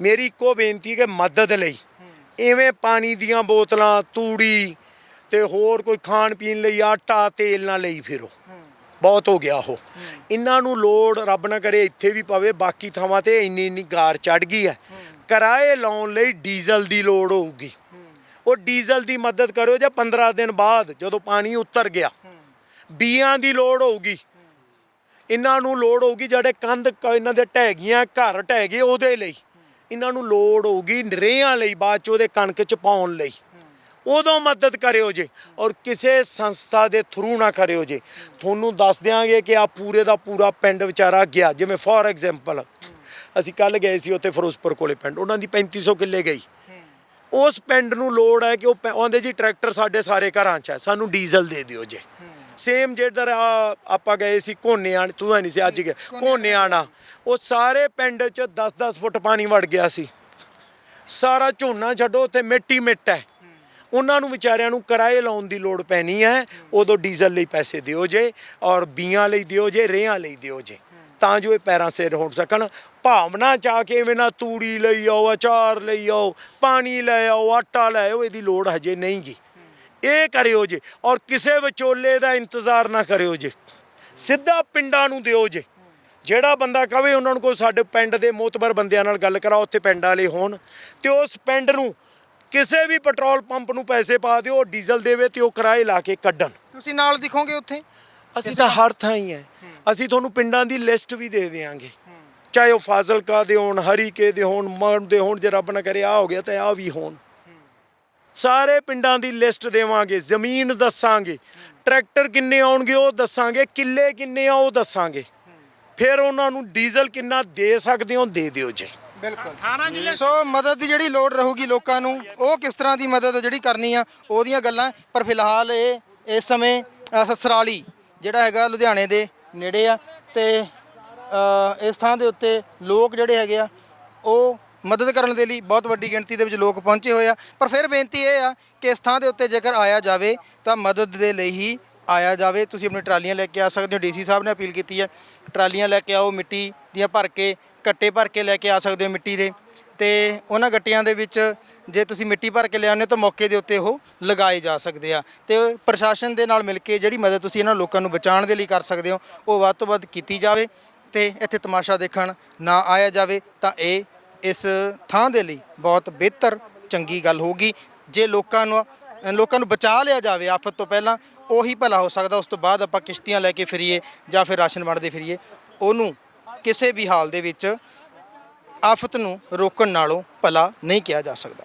ਮੇਰੀ ਇੱਕੋ ਬੇਨਤੀ ਹੈ ਕਿ ਮਦਦ ਲਈ ਐਵੇਂ ਪਾਣੀ ਦੀਆਂ ਬੋਤਲਾਂ, ਤੂੜੀ ਤੇ ਹੋਰ ਕੋਈ ਖਾਣ ਪੀਣ ਲਈ ਆਟਾ, ਤੇਲ ਨਾ ਲਈ ਫਿਰੋ। ਬਹੁਤ ਹੋ ਗਿਆ ਉਹ। ਇਹਨਾਂ ਨੂੰ ਲੋੜ ਰੱਬ ਨਾ ਕਰੇ ਇੱਥੇ ਵੀ ਪਵੇ, ਬਾਕੀ ਥਾਵਾਂ ਤੇ ਇੰਨੀ ਇੰਨੀ ਗਾਰ ਚੜ ਗਈ ਹੈ। ਕਿਰਾਏ ਲਾਉਣ ਲਈ ਡੀਜ਼ਲ ਦੀ ਲੋੜ ਹੋਊਗੀ। ਉਹ ਡੀਜ਼ਲ ਦੀ ਮਦਦ ਕਰੋ ਜਾਂ 15 ਦਿਨ ਬਾਅਦ ਜਦੋਂ ਪਾਣੀ ਉਤਰ ਗਿਆ। ਬੀਆਂ ਦੀ ਲੋੜ ਹੋਊਗੀ। ਇਹਨਾਂ ਨੂੰ ਲੋੜ ਹੋਊਗੀ ਜਿਹੜੇ ਕੰਧ ਇਹਨਾਂ ਦੇ ਢਹਿ ਗਈਆਂ, ਘਰ ਢਹਿ ਗਏ ਉਹਦੇ ਲਈ। ਇਹਨਾਂ ਨੂੰ ਲੋੜ ਹੋਊਗੀ ਰੇਹਾਂ ਲਈ, ਬਾਅਦ ਚ ਉਹਦੇ ਕਣਕ ਚ ਪਾਉਣ ਲਈ। ਉਦੋਂ ਮਦਦ ਕਰਿਓ ਜੇ ਔਰ ਕਿਸੇ ਸੰਸਥਾ ਦੇ ਥਰੂ ਨਾ ਕਰਿਓ ਜੇ। ਤੁਹਾਨੂੰ ਦੱਸ ਦਿਆਂਗੇ ਕਿ ਆ ਪੂਰੇ ਦਾ ਪੂਰਾ ਪਿੰਡ ਵਿਚਾਰਾ ਗਿਆ ਜਿਵੇਂ ਫੋਰ ਐਗਜ਼ਾਮਪਲ ਅਸੀਂ ਕੱਲ ਗਏ ਸੀ ਉੱਥੇ ਫਿਰੋਜ਼ਪੁਰ ਕੋਲੇ ਪਿੰਡ ਉਹਨਾਂ ਦੀ 3500 ਕਿੱਲੇ ਗਈ। ਉਸ ਪਿੰਡ ਨੂੰ ਲੋੜ ਹੈ ਕਿ ਉਹ ਆਂਦੇ ਜੀ ਟਰੈਕਟਰ ਸਾਡੇ ਸਾਰੇ ਘਰਾਂ 'ਚ ਹੈ ਸਾਨੂੰ ਡੀਜ਼ਲ ਦੇ ਦਿਓ ਜੇ। ਸੇਮ ਜਿਹੜਾ ਆ- ਆਪਾਂ ਗਏ ਸੀ ਕੋਨੇਆਂ ਤੂੰ ਨਹੀਂ ਸੀ ਅੱਜ ਗਏ ਕੋਨੇਆਣਾ ਉਹ ਸਾਰੇ ਪਿੰਡ 'ਚ 10-10 ਫੁੱਟ ਪਾਣੀ ਵੜ ਗਿਆ ਸੀ। ਸਾਰਾ ਝੋਨਾ ਛੱਡੋ ਉੱਥੇ ਮਿੱਟੀ ਮਿੱਟ ਹੈ। ਉਹਨਾਂ ਨੂੰ ਵਿਚਾਰਿਆਂ ਨੂੰ ਕਿਰਾਏ ਲਾਉਣ ਦੀ ਲੋੜ ਪੈਣੀ ਹੈ, ਉਦੋਂ ਡੀਜ਼ਲ ਲਈ ਪੈਸੇ ਦਿਓ ਜੇ ਔਰ ਬੀਆਂ ਲਈ ਦਿਓ ਜੇ, ਰੇਹਾਂ ਲਈ ਦਿਓ ਜੇ। ਤਾਂ ਜੋ ਇਹ ਪੈਰਾਂ ਸਿਰ ਹੋ ਸਕਣ। ਭਾਵਨਾ ਚਾ ਕੇ ਐਵੇਂ ਨਾ ਤੂੜੀ ਲਈ ਆਓ, ਅਚਾਰ ਲਈ ਆਓ, ਪਾਣੀ ਲੈ ਆਓ, ਆਟਾ ਲੈ ਆਓ, ਇਹਦੀ ਲੋੜ ਹਜੇ ਨਹੀਂ ਗੀ। ਇਹ ਕਰਿਓ ਜੇ ਔਰ ਕਿਸੇ ਵਿਚੋਲੇ ਦਾ ਇੰਤਜ਼ਾਰ ਨਾ ਕਰਿਓ ਜੇ। ਸਿੱਧਾ ਪਿੰਡਾਂ ਨੂੰ ਦਿਓ ਜੇ। ਜਿਹੜਾ ਬੰਦਾ ਕਵੇ ਉਹਨਾਂ ਨੂੰ ਕੋਈ ਸਾਡੇ ਪਿੰਡ ਦੇ ਮੋਤਬਰ ਬੰਦਿਆਂ ਨਾਲ ਗੱਲ ਕਰਾਓ ਉੱਥੇ ਪਿੰਡ ਵਾਲੇ ਹੋਣ। ਤੇ ਉਸ ਪਿੰਡ ਨੂੰ ਕਿਸੇ ਵੀ ਪੈਟਰੋਲ ਪੰਪ ਨੂੰ ਪੈਸੇ ਪਾ ਦਿਓ ਡੀਜ਼ਲ ਦੇਵੇ ਤੇ ਉਹ ਕਿਰਾਏ ਲਾ ਕੇ ਕੱਢਣ। ਤੁਸੀਂ ਨਾਲ ਦਿਖੋਗੇ ਉੱਥੇ? ਅਸੀਂ ਤਾਂ ਹਰ ਥਾਂ ਹੀ ਹੈ। ਅਸੀਂ ਤੁਹਾਨੂੰ ਪਿੰਡਾਂ ਦੀ ਲਿਸਟ ਵੀ ਦੇ ਦੇਵਾਂਗੇ ਚਾਹੇ ਉਹ ਫਾਜ਼ਿਲਕਾ ਦੇ ਹੋਣ ਹਰੀਕੇ ਦੇ ਹੋਣ ਮਰਨ ਦੇ ਹੋਣ ਜੇ ਰੱਬ ਨਾ ਕਰੇ ਆ ਹੋ ਗਿਆ ਤਾਂ ਆ ਵੀ ਹੋਣ। ਸਾਰੇ ਪਿੰਡਾਂ ਦੀ ਲਿਸਟ ਦੇਵਾਂਗੇ ਜ਼ਮੀਨ ਦੱਸਾਂਗੇ। ਟਰੈਕਟਰ ਕਿੰਨੇ ਆਉਣਗੇ ਉਹ ਦੱਸਾਂਗੇ ਕਿੱਲੇ ਕਿੰਨੇ ਆ ਉਹ ਦੱਸਾਂਗੇ। ਫਿਰ ਉਹਨਾਂ ਨੂੰ ਡੀਜ਼ਲ ਕਿੰਨਾ ਦੇ ਸਕਦੇ ਹੋ ਦੇ ਦਿਓ ਜੀ। ਬਿਲਕੁਲ। ਸੋ ਮਦਦ ਦੀ ਜਿਹੜੀ ਲੋੜ ਰਹੂਗੀ ਲੋਕਾਂ ਨੂੰ ਉਹ ਕਿਸ ਤਰ੍ਹਾਂ ਦੀ ਮਦਦ ਜਿਹੜੀ ਕਰਨੀ ਆ ਉਹਦੀਆਂ ਗੱਲਾਂ। ਪਰ ਫਿਲਹਾਲ ਇਹ ਇਸ ਸਮੇਂ ਸਸਰਾਲੀ ਜਿਹੜਾ ਹੈਗਾ ਲੁਧਿਆਣੇ ਦੇ ਨੇੜੇ ਆ ਤੇ ਇਸ ਥਾਂ ਦੇ ਉੱਤੇ ਲੋਕ ਜਿਹੜੇ ਹੈਗੇ ਆ ਉਹ ਮਦਦ ਕਰਨ ਦੇ ਲਈ ਬਹੁਤ ਵੱਡੀ ਗਿਣਤੀ ਦੇ ਵਿੱਚ ਲੋਕ ਪਹੁੰਚੇ ਹੋਏ ਆ। ਪਰ ਫਿਰ ਬੇਨਤੀ ਇਹ ਆ ਕਿ ਇਸ ਥਾਂ ਦੇ ਉੱਤੇ ਜੇਕਰ ਆਇਆ ਜਾਵੇ ਤਾਂ ਮਦਦ ਦੇ ਲਈ ਹੀ ਆਇਆ ਜਾਵੇ। ਤੁਸੀਂ ਆਪਣੀ ਟਰਾਲੀਆਂ ਲੈ ਕੇ ਆ ਸਕਦੇ ਹੋ। ਡੀਸੀ ਸਾਹਿਬ ਨੇ ਅਪੀਲ ਕੀਤੀ ਹੈ ਟਰਾਲੀਆਂ ਲੈ ਕੇ ਆਓ ਮਿੱਟੀ ਦੀਆਂ ਭਰ ਕੇ ਕੱਟੇ ਭਰ ਕੇ ਲੈ ਕੇ ਆ ਸਕਦੇ ਹੋ ਮਿੱਟੀ ਦੇ ਤੇ ਉਹਨਾਂ ਗੱਟਿਆਂ ਦੇ ਵਿੱਚ ਜੇ ਤੁਸੀਂ ਮਿੱਟੀ ਭਰ ਕੇ ਲਿਆਉਂਦੇ ਹੋ ਤਾਂ ਮੌਕੇ ਦੇ ਉੱਤੇ ਉਹ ਲਗਾਏ ਜਾ ਸਕਦੇ ਆ। ਤੇ ਪ੍ਰਸ਼ਾਸਨ ਦੇ ਨਾਲ ਮਿਲ ਕੇ ਜਿਹੜੀ ਮਦਦ ਤੁਸੀਂ ਇਹਨਾਂ ਲੋਕਾਂ ਨੂੰ ਬਚਾਉਣ ਦੇ ਲਈ ਕਰ ਸਕਦੇ ਹੋ, ਉਹ ਵੱਧ ਤੋਂ ਵੱਧ ਕੀਤੀ ਜਾਵੇ ਤੇ ਇੱਥੇ ਤਮਾਸ਼ਾ ਦੇਖਣ ਨਾ ਆਇਆ ਜਾਵੇ ਤਾਂ ਇਹ ਇਸ ਥਾਂ ਦੇ ਲਈ ਬਹੁਤ ਬਿਹਤਰ ਚੰਗੀ ਗੱਲ ਹੋਊਗੀ। ਜੇ ਲੋਕਾਂ ਨੂੰ ਲੋਕਾਂ ਨੂੰ ਬਚਾ ਲਿਆ ਜਾਵੇ ਆਫਤ ਤੋਂ ਪਹਿਲਾਂ, ਉਹੀ ਭਲਾ ਹੋ ਸਕਦਾ, ਉਸ ਤੋਂ ਬਾਅਦ ਆਪਾਂ ਕਿਸ਼ਤੀਆਂ ਲੈ ਕੇ ਫਿਰੀਏ ਜਾਂ ਫਿਰ ਰਾਸ਼ਨ ਵੰਡਦੇ ਫਿਰੀਏ, ਉਹਨੂੰ ਕਿਸੇ ਵੀ ਹਾਲ ਦੇ ਵਿੱਚ ਆਫਤ ਨੂੰ ਰੋਕਣ ਨਾਲੋਂ ਭਲਾ ਨਹੀਂ ਕਿਹਾ ਜਾ ਸਕਦਾ।